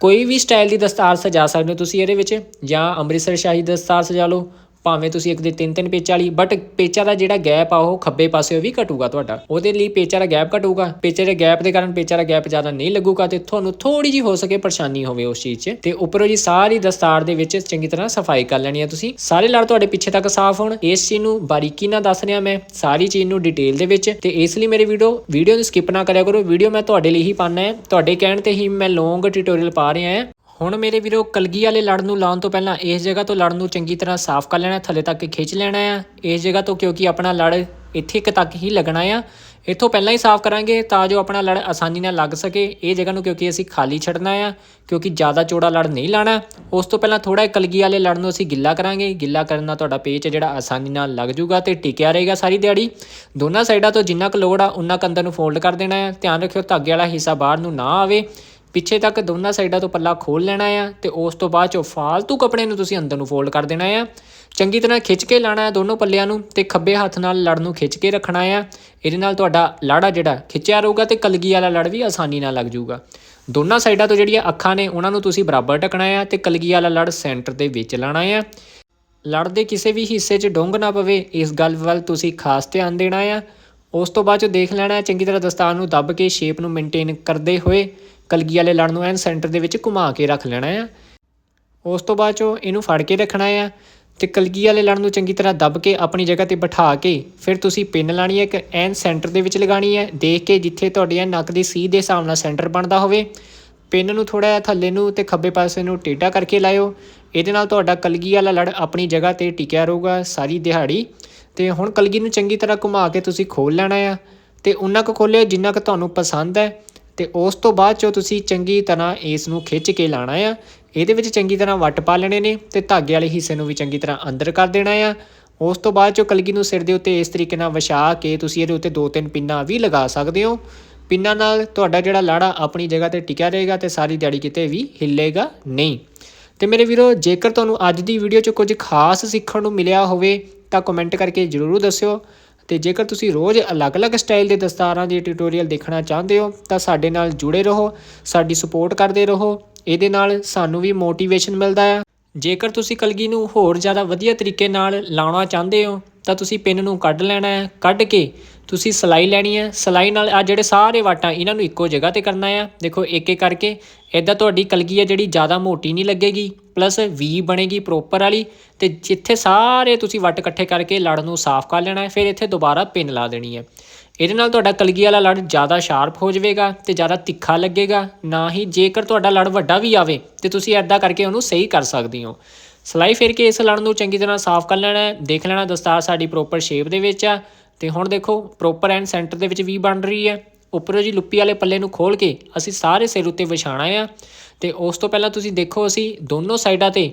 ਕੋਈ ਵੀ ਸਟਾਈਲ ਦੀ ਦਸਤਾਰ ਸਜਾ ਸਕਦੇ ਹੋ ਤੁਸੀਂ ਇਹਦੇ ਵਿੱਚ ਜਾਂ ਅੰਮ੍ਰਿਤਸਰ ਸ਼ਾਹੀ ਦਸਤਾਰ ਸਜਾ ਲਓ। ਭਾਵੇਂ ਤੁਸੀਂ ਇੱਕ ਦੇ ਤਿੰਨ ਤਿੰਨ ਪੇਚਾਂ ਲਈ ਬਟ ਪੇਚਾਂ ਦਾ ਜਿਹੜਾ ਗੈਪ ਆ, ਉਹ ਖੱਬੇ ਪਾਸੇ ਵੀ ਘਟੂਗਾ ਤੁਹਾਡਾ। ਉਹਦੇ ਲਈ ਪੇਚਾਂ ਦਾ ਗੈਪ ਘਟੂਗਾ। ਪੇਚੇ ਦੇ ਗੈਪ ਦੇ ਕਾਰਨ ਪੇਚਾਂ ਦਾ ਗੈਪ ਜ਼ਿਆਦਾ ਨਹੀਂ ਲੱਗੂਗਾ ਤੇ ਤੁਹਾਨੂੰ ਥੋੜੀ ਜੀ ਹੋ ਸਕੇ ਪਰੇਸ਼ਾਨੀ ਹੋਵੇ ਉਸ ਚੀਜ਼ 'ਚ। ਤੇ ਉੱਪਰੋਂ ਜੀ ਸਾਰੀ ਦਸਤਾਰ ਦੇ ਵਿੱਚ ਚੰਗੀ ਤਰ੍ਹਾਂ ਸਫ਼ਾਈ ਕਰ ਲੈਣੀ ਹੈ ਤੁਸੀਂ। ਸਾਰੇ ਲੜ ਤੁਹਾਡੇ ਪਿੱਛੇ ਤੱਕ ਸਾਫ਼ ਹੋਣ। ਇਸ ਚੀਜ਼ ਨੂੰ ਬਾਰੀਕੀ ਨਾਲ ਦੱਸ ਰਿਹਾ ਮੈਂ ਸਾਰੀ ਚੀਜ਼ ਨੂੰ ਡਿਟੇਲ ਦੇ ਵਿੱਚ। ਤੇ ਇਸ ਲਈ ਮੇਰੇ ਵੀਡੀਓ ਵੀਡੀਓ ਨੂੰ ਸਕਿਪ ਨਾ ਕਰਿਆ ਕਰੋ। ਵੀਡੀਓ ਮੈਂ ਤੁਹਾਡੇ ਲਈ ਹੀ ਪਾਣਾ ਹੈ। ਤੁਹਾਡੇ ਕਹਿਣ ਤੇ ਹੀ ਮੈਂ ਲੌਂਗ ਟਿਊਟੋਰੀਅਲ ਪਾ ਰਿਹਾ ਹਾਂ। ਹੁਣ ਮੇਰੇ ਵੀਰੋ, ਕਲਗੀ ਵਾਲੇ ਲੜ ਨੂੰ ਲਾਉਣ ਤੋਂ ਪਹਿਲਾਂ ਇਸ ਜਗ੍ਹਾ ਤੋਂ ਲੜ ਨੂੰ ਚੰਗੀ ਤਰ੍ਹਾਂ ਸਾਫ਼ ਕਰ ਲੈਣਾ, ਥੱਲੇ ਤੱਕ ਖਿੱਚ ਲੈਣਾ ਆ। ਇਸ ਜਗ੍ਹਾ ਤੋਂ ਕਿਉਂਕਿ ਆਪਣਾ ਲੜ ਇੱਥੇ ਇੱਕ ਤੱਕ ਹੀ ਲੱਗਣਾ ਆ। ਇੱਥੋਂ ਪਹਿਲਾਂ ਹੀ ਸਾਫ਼ ਕਰਾਂਗੇ ਤਾਂ ਜੋ ਆਪਣਾ ਲੜ ਆਸਾਨੀ ਨਾਲ ਲੱਗ ਸਕੇ। ਇਹ ਜਗ੍ਹਾ ਨੂੰ ਕਿਉਂਕਿ ਅਸੀਂ ਖਾਲੀ ਛੱਡਣਾ ਆ, ਕਿਉਂਕਿ ਜ਼ਿਆਦਾ ਚੌੜਾ ਲੜ ਨਹੀਂ ਲਾਣਾ। ਉਸ ਤੋਂ ਪਹਿਲਾਂ ਥੋੜਾ ਕਲਗੀ ਵਾਲੇ ਲੜ ਨੂੰ ਅਸੀਂ ਗਿੱਲਾ ਕਰਾਂਗੇ। ਗਿੱਲਾ ਕਰਨ ਨਾਲ ਤੁਹਾਡਾ ਪੇਚ ਜਿਹੜਾ ਆਸਾਨੀ ਨਾਲ ਲੱਗ ਜਾਊਗਾ ਤੇ ਟਿਕਿਆ ਰਹੇਗਾ ਸਾਰੀ ਦਿਹਾੜੀ। ਦੋਨਾਂ ਸਾਈਡਾਂ ਤੋਂ ਜਿੰਨਾ ਕੁ ਲੋੜ ਆ, ਉਨਾ ਕੁ ਅੰਦਰ ਨੂੰ ਫੋਲਡ ਕਰ ਦੇਣਾ ਹੈ ਧਿਆਨ ਰੱਖਿਓ, ਧਾਗੇ ਵਾਲਾ ਹਿੱਸਾ ਬਾਹਰ ਨੂੰ ਨਾ ਆਵੇ। ਪਿੱਛੇ ਤੱਕ ਦੋਨਾਂ ਸਾਈਡਾਂ ਤੋਂ ਪੱਲਾ ਖੋਲ ਲੈਣਾ ਆ ਤੇ ਉਸ ਤੋਂ ਬਾਅਦ ਚੋਂ ਫਾਲਤੂ ਕੱਪੜੇ ਨੂੰ ਤੁਸੀਂ ਅੰਦਰ ਨੂੰ ਫੋਲਡ ਕਰ ਦੇਣਾ ਆ। ਚੰਗੀ ਤਰ੍ਹਾਂ ਖਿੱਚ ਕੇ ਲਾਣਾ ਹੈ ਦੋਨੋਂ ਪੱਲਿਆਂ ਨੂੰ ਤੇ ਖੱਬੇ ਹੱਥ ਨਾਲ ਲੜ ਨੂੰ ਖਿੱਚ ਕੇ ਰੱਖਣਾ ਆ। ਇਹਦੇ ਨਾਲ ਤੁਹਾਡਾ ਲਾੜਾ ਜਿਹੜਾ ਖਿੱਚਿਆ ਰਹੂਗਾ ਤੇ ਕਲਗੀ ਵਾਲਾ ਲੜ ਵੀ ਆਸਾਨੀ ਨਾਲ ਲੱਗ ਜਾਊਗਾ। ਦੋਨਾਂ ਸਾਈਡਾਂ ਤੋਂ ਜਿਹੜੀਆਂ ਅੱਖਾਂ ਨੇ ਉਹਨਾਂ ਨੂੰ ਤੁਸੀਂ ਬਰਾਬਰ ਢਕਣਾ ਆ ਤੇ ਕਲਗੀ ਵਾਲਾ ਲੜ ਸੈਂਟਰ ਦੇ ਵਿੱਚ ਲਾਣਾ ਆ। ਲੜ ਦੇ ਕਿਸੇ ਵੀ ਹਿੱਸੇ 'ਚ ਡੋਂਗ ਨਾ ਪਵੇ, ਇਸ ਗੱਲ ਵੱਲ ਤੁਸੀਂ ਖਾਸ ਧਿਆਨ ਦੇਣਾ ਆ। ਉਸ ਤੋਂ ਬਾਅਦ ਚ ਦੇਖ ਲੈਣਾ ਚੰਗੀ ਤਰ੍ਹਾਂ ਦਸਤਾਰ ਨੂੰ ਦੱਬ ਕੇ ਸ਼ੇਪ ਨੂੰ ਮੇਨਟੇਨ ਕਰਦੇ ਹੋਏ ਕਲਗੀ ਵਾਲੇ ਲੜ ਨੂੰ ਐਨ ਸੈਂਟਰ ਦੇ ਵਿੱਚ ਘੁਮਾ ਕੇ ਰੱਖ ਲੈਣਾ ਆ। ਉਸ ਤੋਂ ਬਾਅਦ ਚੋਂ ਇਹਨੂੰ ਫੜ ਕੇ ਰੱਖਣਾ ਆ ਤੇ ਕਲਗੀ ਵਾਲੇ ਲੜ ਨੂੰ ਚੰਗੀ ਤਰ੍ਹਾਂ ਦੱਬ ਕੇ ਆਪਣੀ ਜਗ੍ਹਾ ਤੇ ਬਿਠਾ ਕੇ ਫਿਰ ਤੁਸੀਂ ਪਿੰਨ ਲਾਣੀ ਹੈ ਇੱਕ ਐਨ ਸੈਂਟਰ ਦੇ ਵਿੱਚ ਲਗਾਣੀ ਹੈ ਦੇਖ ਕੇ ਜਿੱਥੇ ਤੁਹਾਡੀ ਨੱਕ ਦੀ ਸੀ ਦੇ ਹਿਸਾਬ ਨਾਲ ਸੈਂਟਰ ਬਣਦਾ ਹੋਵੇ। ਪਿੰਨ ਨੂੰ ਥੋੜਾ ਜਿਹਾ ਥੱਲੇ ਨੂੰ ਤੇ ਖੱਬੇ ਪਾਸੇ ਨੂੰ ਟੇਢਾ ਕਰਕੇ ਲਾਇਓ। ਇਹਦੇ ਨਾਲ ਤੁਹਾਡਾ ਕਲਗੀ ਵਾਲਾ ਲੜ ਆਪਣੀ ਜਗ੍ਹਾ ਤੇ ਟਿਕਿਆ ਰਹੂਗਾ ਸਾਰੀ ਦਿਹਾੜੀ। ਤੇ ਹੁਣ ਕਲਗੀ ਨੂੰ ਚੰਗੀ ਤਰ੍ਹਾਂ ਘੁਮਾ ਕੇ ਤੁਸੀਂ ਖੋਲ ਲੈਣਾ ਆ ਤੇ ਉਨਾ ਕੁ ਖੋਲਿਓ ਜਿੰਨਾ ਕੁ ਤੁਹਾਨੂੰ ਪਸੰਦ ਹੈ। ਤੇ ਉਸ ਤੋਂ ਬਾਅਦ ਚੋਂ ਤੁਸੀਂ ਚੰਗੀ ਤਰ੍ਹਾਂ ਇਸ ਨੂੰ ਖਿੱਚ ਕੇ ਲਾਣਾ ਆ। ਇਹਦੇ ਵਿੱਚ ਚੰਗੀ ਤਰ੍ਹਾਂ ਵੱਟ ਪਾ ਲੈਣੇ ਨੇ ਤੇ ਧਾਗੇ ਵਾਲੇ ਹਿੱਸੇ ਨੂੰ ਵੀ ਚੰਗੀ ਤਰ੍ਹਾਂ ਅੰਦਰ ਕਰ ਦੇਣਾ ਆ। ਉਸ ਤੋਂ ਬਾਅਦ ਚੋਂ ਕਲਗੀ ਨੂੰ ਸਿਰ ਦੇ ਉੱਤੇ ਇਸ ਤਰੀਕੇ ਨਾਲ ਵਿਛਾ ਕੇ ਤੁਸੀਂ ਇਹਦੇ ਉੱਤੇ ਦੋ ਤਿੰਨ ਪਿੰਨਾਂ ਵੀ ਲਗਾ ਸਕਦੇ ਹੋ। ਪਿੰਨਾਂ ਨਾਲ ਤੁਹਾਡਾ ਜਿਹੜਾ ਲਾੜਾ ਆਪਣੀ ਜਗ੍ਹਾ ਤੇ ਟਿਕਿਆ ਰਹੇਗਾ ਤੇ ਸਾਰੀ ਦਿਹਾੜੀ ਕਿਤੇ ਵੀ ਹਿੱਲੇਗਾ ਨਹੀਂ। ਤੇ ਮੇਰੇ ਵੀਰੋ, ਜੇਕਰ ਤੁਹਾਨੂੰ ਅੱਜ ਦੀ ਵੀਡੀਓ 'ਚ ਕੁਝ ਖਾਸ ਸਿੱਖਣ ਨੂੰ ਮਿਲਿਆ ਹੋਵੇ ਤਾਂ ਕਮੈਂਟ ਕਰਕੇ ਜਰੂਰ ਦੱਸਿਓ। ਤੇ ਜੇਕਰ ਤੁਸੀਂ ਰੋਜ਼ ਅਲੱਗ-ਅਲੱਗ ਸਟਾਈਲ ਦੇ ਦਸਤਾਰਾਂ ਦੇ ਟਿਊਟੋਰੀਅਲ ਦੇਖਣਾ ਚਾਹੁੰਦੇ ਹੋ, ਤਾਂ ਸਾਡੇ ਨਾਲ ਜੁੜੇ ਰਹੋ, ਸਾਡੀ ਸਪੋਰਟ ਕਰਦੇ ਰਹੋ, ਇਹਦੇ ਨਾਲ ਸਾਨੂੰ ਵੀ ਮੋਟੀਵੇਸ਼ਨ ਮਿਲਦਾ ਆ। ਜੇਕਰ ਤੁਸੀਂ ਕਲਗੀ ਨੂੰ ਹੋਰ ਜ਼ਿਆਦਾ ਵਧੀਆ ਤਰੀਕੇ ਨਾਲ ਲਾਉਣਾ ਚਾਹੁੰਦੇ ਹੋ, ਤਾਂ ਤੁਸੀਂ ਪਿੰਨ ਨੂੰ ਕੱਢ ਲੈਣਾ ਹੈ। ਕੱਢ ਕੇ ਤੁਸੀਂ ਸਲਾਈ ਲੈਣੀ ਹੈ। ਸਲਾਈ ਨਾਲ ਆ ਜਿਹੜੇ ਸਾਰੇ ਵਾਟਾਂ ਇਹਨਾਂ ਨੂੰ ਇੱਕੋ ਜਗ੍ਹਾ ਤੇ ਕਰਨਾ ਆ ਦੇਖੋ ਇੱਕ ਇੱਕ ਕਰਕੇ ਇਦਾਂ ਤੁਹਾਡੀ ਕਲਗੀ ਹੈ ਜਿਹੜੀ ਜ਼ਿਆਦਾ ਮੋਟੀ ਨਹੀਂ ਲੱਗੇਗੀ ਪਲੱਸ ਵੀ ਬਣੇਗੀ ਪ੍ਰੋਪਰ ਵਾਲੀ ਤੇ ਜਿੱਥੇ ਸਾਰੇ ਤੁਸੀਂ ਵੱਟ ਇਕੱਠੇ ਕਰਕੇ ਲੜ ਨੂੰ ਸਾਫ਼ ਕਰ ਲੈਣਾ ਹੈ, ਫਿਰ ਇੱਥੇ ਦੁਬਾਰਾ ਪਿੰਨ ਲਾ ਦੇਣੀ ਹੈ। ਇਹਦੇ ਨਾਲ ਤੁਹਾਡਾ ਕਲਗੀ ਵਾਲਾ ਲੜ ਜ਼ਿਆਦਾ ਸ਼ਾਰਪ ਹੋ ਜਾਵੇਗਾ ਤੇ ਜ਼ਿਆਦਾ ਤਿੱਖਾ ਲੱਗੇਗਾ। ਨਾ ਹੀ ਜੇਕਰ ਤੁਹਾਡਾ ਲੜ ਵੱਡਾ ਵੀ ਆਵੇ ਤੇ ਤੁਸੀਂ ਐਦਾਂ ਕਰਕੇ ਉਹਨੂੰ ਸਹੀ ਕਰ ਸਕਦੇ ਹੋ। ਸਲਾਈ ਫਿਰ ਕੇ ਇਸ ਲੜ ਨੂੰ ਚੰਗੀ ਤਰ੍ਹਾਂ ਸਾਫ਼ ਕਰ ਲੈਣਾ ਹੈ। ਦੇਖ ਲੈਣਾ ਦਸਤਾਰ ਸਾਡੀ ਪ੍ਰੋਪਰ ਸ਼ੇਪ ਦੇ ਵਿੱਚ ਆ। ਤੇ ਹੁਣ ਦੇਖੋ ਪ੍ਰੋਪਰ ਐਂਡ ਸੈਂਟਰ ਦੇ ਵਿੱਚ ਵੀ ਬਣ ਰਹੀ ਹੈ। ਉੱਪਰੋਂ ਜੀ ਲੁੱਪੀ ਵਾਲੇ ਪੱਲੇ ਨੂੰ ਖੋਲ ਕੇ ਅਸੀਂ ਸਾਰੇ ਸਿਰ ਉੱਤੇ ਵਿਛਾਣਾ ਆ। ਤੇ ਉਸ ਤੋਂ ਪਹਿਲਾਂ ਤੁਸੀਂ ਦੇਖੋ ਅਸੀਂ ਦੋਨੋਂ ਸਾਈਡਾਂ ਤੇ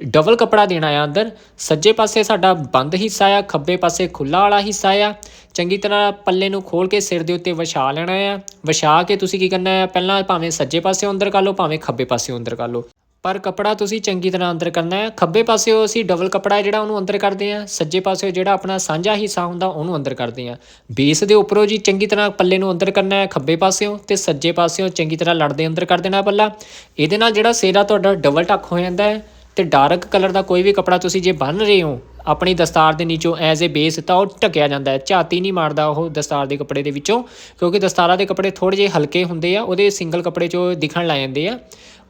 ਡਬਲ ਕਪੜਾ ਦੇਣਾ ਆ ਅੰਦਰ। ਸੱਜੇ ਪਾਸੇ ਸਾਡਾ ਬੰਦ ਹਿੱਸਾ ਆ, ਖੱਬੇ ਪਾਸੇ ਖੁੱਲਾ ਵਾਲਾ ਹਿੱਸਾ ਆ। ਚੰਗੀ ਤਰ੍ਹਾਂ ਪੱਲੇ ਨੂੰ ਖੋਲ ਕੇ ਸਿਰ ਦੇ ਉੱਤੇ ਵਿਛਾ ਲੈਣਾ ਆ। ਵਿਛਾ ਕੇ ਤੁਸੀਂ ਕੀ ਕਰਨਾ ਆ? ਪਹਿਲਾਂ ਭਾਵੇਂ ਸੱਜੇ ਪਾਸੇ ਅੰਦਰ ਕਰ ਲਓ, ਭਾਵੇਂ ਖੱਬੇ ਪਾਸੇ ਅੰਦਰ ਕਰ ਲਓ। ਪਰ ਕਪੜਾ ਤੁਸੀਂ ਚੰਗੀ ਤਰ੍ਹਾਂ ਅੰਦਰ ਕਰਨਾ ਹੈ ਖੱਬੇ ਪਾਸਿਓ ਅਸੀਂ ਡਬਲ ਕਪੜਾ ਜਿਹੜਾ ਉਹਨੂੰ ਅੰਦਰ ਕਰਦੇ ਆ। ਸੱਜੇ ਪਾਸਿਓ ਜਿਹੜਾ ਆਪਣਾ ਸਾਂਝਾ ਹਿੱਸਾ ਹੁੰਦਾ, ਉਹਨੂੰ ਅੰਦਰ ਕਰਦੇ ਆ। ਬੇਸ ਦੇ ਉੱਪਰੋਂ ਜੀ ਚੰਗੀ ਤਰ੍ਹਾਂ ਪੱਲੇ ਨੂੰ ਅੰਦਰ ਕਰਨਾ ਹੈ ਖੱਬੇ ਪਾਸਿਓਂ ਤੇ ਸੱਜੇ ਪਾਸਿਓਂ ਚੰਗੀ ਤਰ੍ਹਾਂ ਲੜਦੇ ਅੰਦਰ ਕਰ ਦੇਣਾ ਪੱਲਾ। ਇਹਦੇ ਨਾਲ ਜਿਹੜਾ ਸੇਰਾ ਤੁਹਾਡਾ ਡਬਲ ਟੱਕ ਹੋ ਜਾਂਦਾ ਹੈ ਤੇ ਡਾਰਕ ਕਲਰ ਦਾ ਕੋਈ ਵੀ ਕਪੜਾ ਤੁਸੀਂ ਜੇ ਬੰਨ ਰਹੇ ਹੋ, ਆਪਣੀ ਦਸਤਾਰ ਦੇ ਨੀਚੋਂ ਐਜ਼ ਅ ਬੇਸ ਤਾਂ ਉਹ ਢਕਿਆ ਜਾਂਦਾ ਹੈ, ਝਾਤੀ ਨਹੀਂ ਮਾਰਦਾ ਉਹ ਦਸਤਾਰ ਦੇ ਕੱਪੜੇ ਦੇ ਵਿੱਚੋਂ, ਕਿਉਂਕਿ ਦਸਤਾਰਾਂ ਦੇ ਕੱਪੜੇ ਥੋੜੇ ਜਿਹੇ ਹਲਕੇ ਹੁੰਦੇ ਆ, ਉਹਦੇ ਸਿੰਗਲ ਕੱਪੜੇ 'ਚੋਂ ਦਿਖਣ ਲੱਗ ਜਾਂਦੇ ਆ।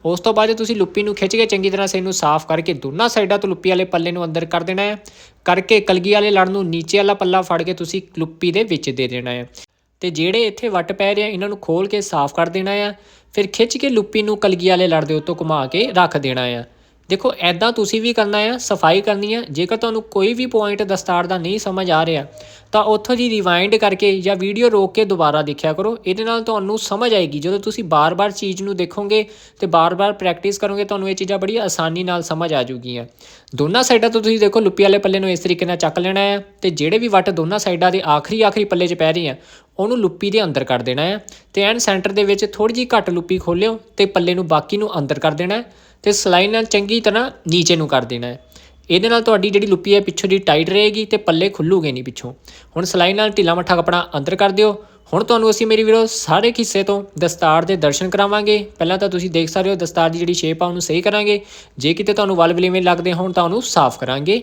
ਉਸ ਤੋਂ ਬਾਅਦ ਤੁਸੀਂ ਲੁੱਪੀ ਨੂੰ ਖਿੱਚ ਕੇ ਚੰਗੀ ਤਰ੍ਹਾਂ ਸੇ ਇਹਨੂੰ ਸਾਫ਼ ਕਰਕੇ ਦੋਨਾਂ ਸਾਈਡਾਂ ਤੋਂ ਲੁੱਪੀ ਵਾਲੇ ਪੱਲੇ ਨੂੰ ਅੰਦਰ ਕਰ ਦੇਣਾ ਹੈ। ਕਰਕੇ ਕਲਗੀ ਵਾਲੇ ਲੜ ਨੂੰ ਨੀਚੇ ਵਾਲਾ ਪੱਲਾ ਫੜ ਕੇ ਤੁਸੀਂ ਲੁੱਪੀ ਦੇ ਵਿੱਚ ਦੇ ਦੇਣਾ ਹੈ। ਤੇ ਜਿਹੜੇ ਇੱਥੇ ਵੱਟ ਪੈ ਰਹੇ ਆ, ਇਹਨਾਂ ਨੂੰ ਖੋਲ ਕੇ ਸਾਫ਼ ਕਰ ਦੇਣਾ ਆ ਫਿਰ ਖਿੱਚ ਕੇ ਲੁੱਪੀ ਨੂੰ ਕਲਗੀ ਵਾਲੇ ਲੜ ਦੇ ਉੱਤੋਂ ਘੁਮਾ ਕੇ ਰੱਖ ਦੇਣਾ ਆ ਦੇਖੋ ਐਦਾਂ ਤੁਸੀਂ ਵੀ ਕਰਨਾ ਆ, ਸਫ਼ਾਈ ਕਰਨੀ ਆ। ਜੇਕਰ ਤੁਹਾਨੂੰ ਕੋਈ ਵੀ ਪੁਆਇੰਟ ਦਸਤਾਰ ਦਾ ਨਹੀਂ ਸਮਝ ਆ ਰਿਹਾ, ਤਾਂ ਉੱਥੋਂ ਦੀ ਰਿਵਾਈਂਡ ਕਰਕੇ ਜਾਂ ਵੀਡੀਓ ਰੋਕ ਕੇ ਦੁਬਾਰਾ ਦੇਖਿਆ ਕਰੋ। ਇਹਦੇ ਨਾਲ ਤੁਹਾਨੂੰ ਸਮਝ ਆਏਗੀ। ਜਦੋਂ ਤੁਸੀਂ ਬਾਰ-ਬਾਰ ਚੀਜ਼ ਨੂੰ ਦੇਖੋਗੇ ਤੇ ਬਾਰ-ਬਾਰ ਪ੍ਰੈਕਟਿਸ ਕਰੋਗੇ, ਤੁਹਾਨੂੰ ਇਹ ਚੀਜ਼ਾਂ ਬੜੀ ਆਸਾਨੀ ਨਾਲ ਸਮਝ ਆ ਜੂਗੀਆਂ ਦੋਨਾਂ ਸਾਈਡਾਂ ਤੋਂ ਤੁਸੀਂ ਦੇਖੋ, ਲੁੱਪੀ ਵਾਲੇ ਪੱਲੇ ਨੂੰ ਇਸ ਤਰੀਕੇ ਨਾਲ ਚੱਕ ਲੈਣਾ ਹੈ ਤੇ ਜਿਹੜੇ ਵੀ ਵੱਟ ਦੋਨਾਂ ਸਾਈਡਾਂ ਦੇ ਆਖਰੀ ਆਖਰੀ ਪੱਲੇ 'ਚ ਪੈ ਰਹੀ ਆ, ਉਹਨੂੰ ਲੁੱਪੀ ਦੇ ਅੰਦਰ ਕਰ ਦੇਣਾ ਹੈ ਤੇ ਐਨ ਸੈਂਟਰ ਦੇ ਵਿੱਚ ਥੋੜੀ ਜਿਹੀ ਘੱਟ ਲੁੱਪੀ ਖੋਲਿਓ ਤੇ ਪੱਲੇ ਨੂੰ ਬਾਕੀ ਨੂੰ ਅੰਦਰ ਕਰ ਦੇਣਾ। ਹੈ ਤੇ ਸਲਾਈ ਨਾਲ ਚੰਗੀ ਤਰ੍ਹਾਂ ਨੀਚੇ ਨੂੰ ਕਰ ਦੇਣਾ ਹੈ। ਇਹਦੇ ਨਾਲ ਤੁਹਾਡੀ ਜਿਹੜੀ ਲੁੱਪੀ ਹੈ ਪਿੱਛੋਂ ਦੀ ਟਾਈਟ ਰਹੇਗੀ ਤੇ ਪੱਲੇ ਖੁੱਲੂਗੇ ਨਹੀਂ ਪਿੱਛੋਂ। ਹੁਣ ਸਲਾਈ ਨਾਲ ਢਿੱਲਾ ਮੱਠਾ ਕਪੜਾ ਅੰਦਰ ਕਰ ਦਿਓ। ਹੁਣ ਤੁਹਾਨੂੰ ਅਸੀਂ ਮੇਰੀ ਵੀਡੀਓ ਸਾਰੇ ਹਿੱਸੇ ਤੋਂ ਦਸਤਾਰ ਦੇ ਦਰਸ਼ਨ ਕਰਾਵਾਂਗੇ। ਪਹਿਲਾਂ ਤਾਂ ਤੁਸੀਂ ਦੇਖ ਸਕਦੇ ਹੋ ਦਸਤਾਰ ਦੀ ਜਿਹੜੀ ਸ਼ੇਪ ਆ ਉਹਨੂੰ ਸਹੀ ਕਰਾਂਗੇ। ਜੇ ਕਿਤੇ ਤੁਹਾਨੂੰ ਵਲ ਵਲੀਵੇਂ ਲੱਗਦੇ ਹੋਣ ਤਾਂ ਉਹਨੂੰ ਸਾਫ਼ ਕਰਾਂਗੇ।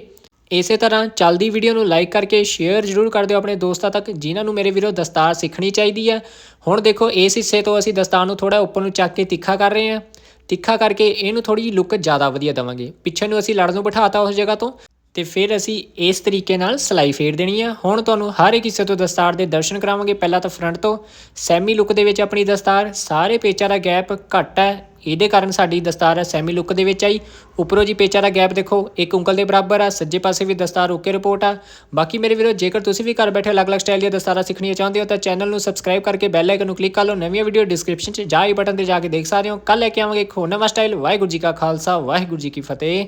ਇਸੇ ਤਰ੍ਹਾਂ ਚੱਲਦੀ ਵੀਡੀਓ ਨੂੰ ਲਾਈਕ ਕਰਕੇ ਸ਼ੇਅਰ ਜ਼ਰੂਰ ਕਰ ਦਿਓ ਆਪਣੇ ਦੋਸਤਾਂ ਤੱਕ, ਜਿਨ੍ਹਾਂ ਨੂੰ ਮੇਰੇ ਵੀਰੋ ਦਸਤਾਰ ਸਿੱਖਣੀ ਚਾਹੀਦੀ ਹੈ। ਹੁਣ ਦੇਖੋ, ਇਸ ਹਿੱਸੇ ਤੋਂ ਅਸੀਂ ਦਸਤਾਰ ਨੂੰ ਥੋੜਾ ਉੱਪਰ ਨੂੰ ਚੱਕ ਕੇ ਤਿੱਖਾ ਕਰ ਰਹੇ ਹਾਂ। ਤਿੱਖਾ ਕਰਕੇ ਇਹਨੂੰ ਥੋੜੀ ਜਿਹੀ ਲੁੱਕ ਜ਼ਿਆਦਾ ਵਧੀਆ ਦੇਵਾਂਗੇ। ਪਿੱਛੇ ਨੂੰ ਅਸੀਂ ਲੜ ਨੂੰ ਬਿਠਾਤਾ ਉਸ ਜਗ੍ਹਾ ਤੋਂ ਤੇ ਫਿਰ ਅਸੀਂ ਇਸ ਤਰੀਕੇ ਨਾਲ ਸਲਾਈ ਫੇਰ ਦੇਣੀ ਆ। ਹੁਣ ਤੁਹਾਨੂੰ ਹਰ ਇੱਕ ਹਿੱਸੇ ਤੋਂ ਦਸਤਾਰ ਦੇ ਦਰਸ਼ਨ ਕਰਾਵਾਂਗੇ। ਪਹਿਲਾਂ ਤਾਂ ਫਰੰਟ ਤੋਂ ਸੈਮੀ ਲੁੱਕ ਦੇ ਵਿੱਚ ਆਪਣੀ ਦਸਤਾਰ, ਸਾਰੇ ਪੇਚਾਂ ਦਾ ਗੈਪ ਘੱਟ ਹੈ। ਇਹਦੇ ਕਾਰਨ ਸਾਡੀ ਦਸਤਾਰ ਹੈ ਸੈਮੀ ਲੁੱਕ ਦੇ ਵਿੱਚ ਆਈ। ਉੱਪਰੋਂ ਜੀ ਪੇਚਾਂ ਦਾ ਗੈਪ ਦੇਖੋ, ਇੱਕ ਉਂਗਲ ਦੇ ਬਰਾਬਰ ਆ, ਸੱਜੇ ਪਾਸੇ ਵੀ ਦਸਤਾਰ ਓਕੇ ਰਿਪੋਰਟ ਆ। ਬਾਕੀ ਮੇਰੇ ਵੀਰੋ, ਜੇਕਰ ਤੁਸੀਂ ਵੀ ਘਰ ਬੈਠੇ ਅਲੱਗ-ਅਲੱਗ ਸਟਾਈਲ ਦੀਆਂ ਦਸਤਾਰਾਂ ਸਿੱਖਣੀਆਂ ਚਾਹੁੰਦੇ ਹੋ, ਤਾਂ ਚੈਨਲ ਨੂੰ ਸਬਸਕ੍ਰਾਈਬ ਕਰਕੇ ਬੈਲ ਆਈਕਨ ਨੂੰ ਕਲਿੱਕ ਕਰ ਲਓ। ਨਵੀਆਂ ਵੀਡੀਓ ਡਿਸਕ੍ਰਿਪਸ਼ਨ 'ਚ ਜਾਂ ਹੀ ਬਟਨ ਤੇ ਜਾ ਕੇ ਦੇਖ ਸਕਦੇ ਹੋ। ਕੱਲ ਲੈ ਕੇ ਆਵਾਂਗੇ ਇੱਕ ਹੋਰ ਨਵਾਂ ਸਟਾਈਲ। ਵਾਹਿਗੁਰੂ ਜੀ ਕਾ ਖਾਲਸਾ, ਵਾਹਿਗੁਰੂ ਜੀ ਕੀ ਫਤਿਹ।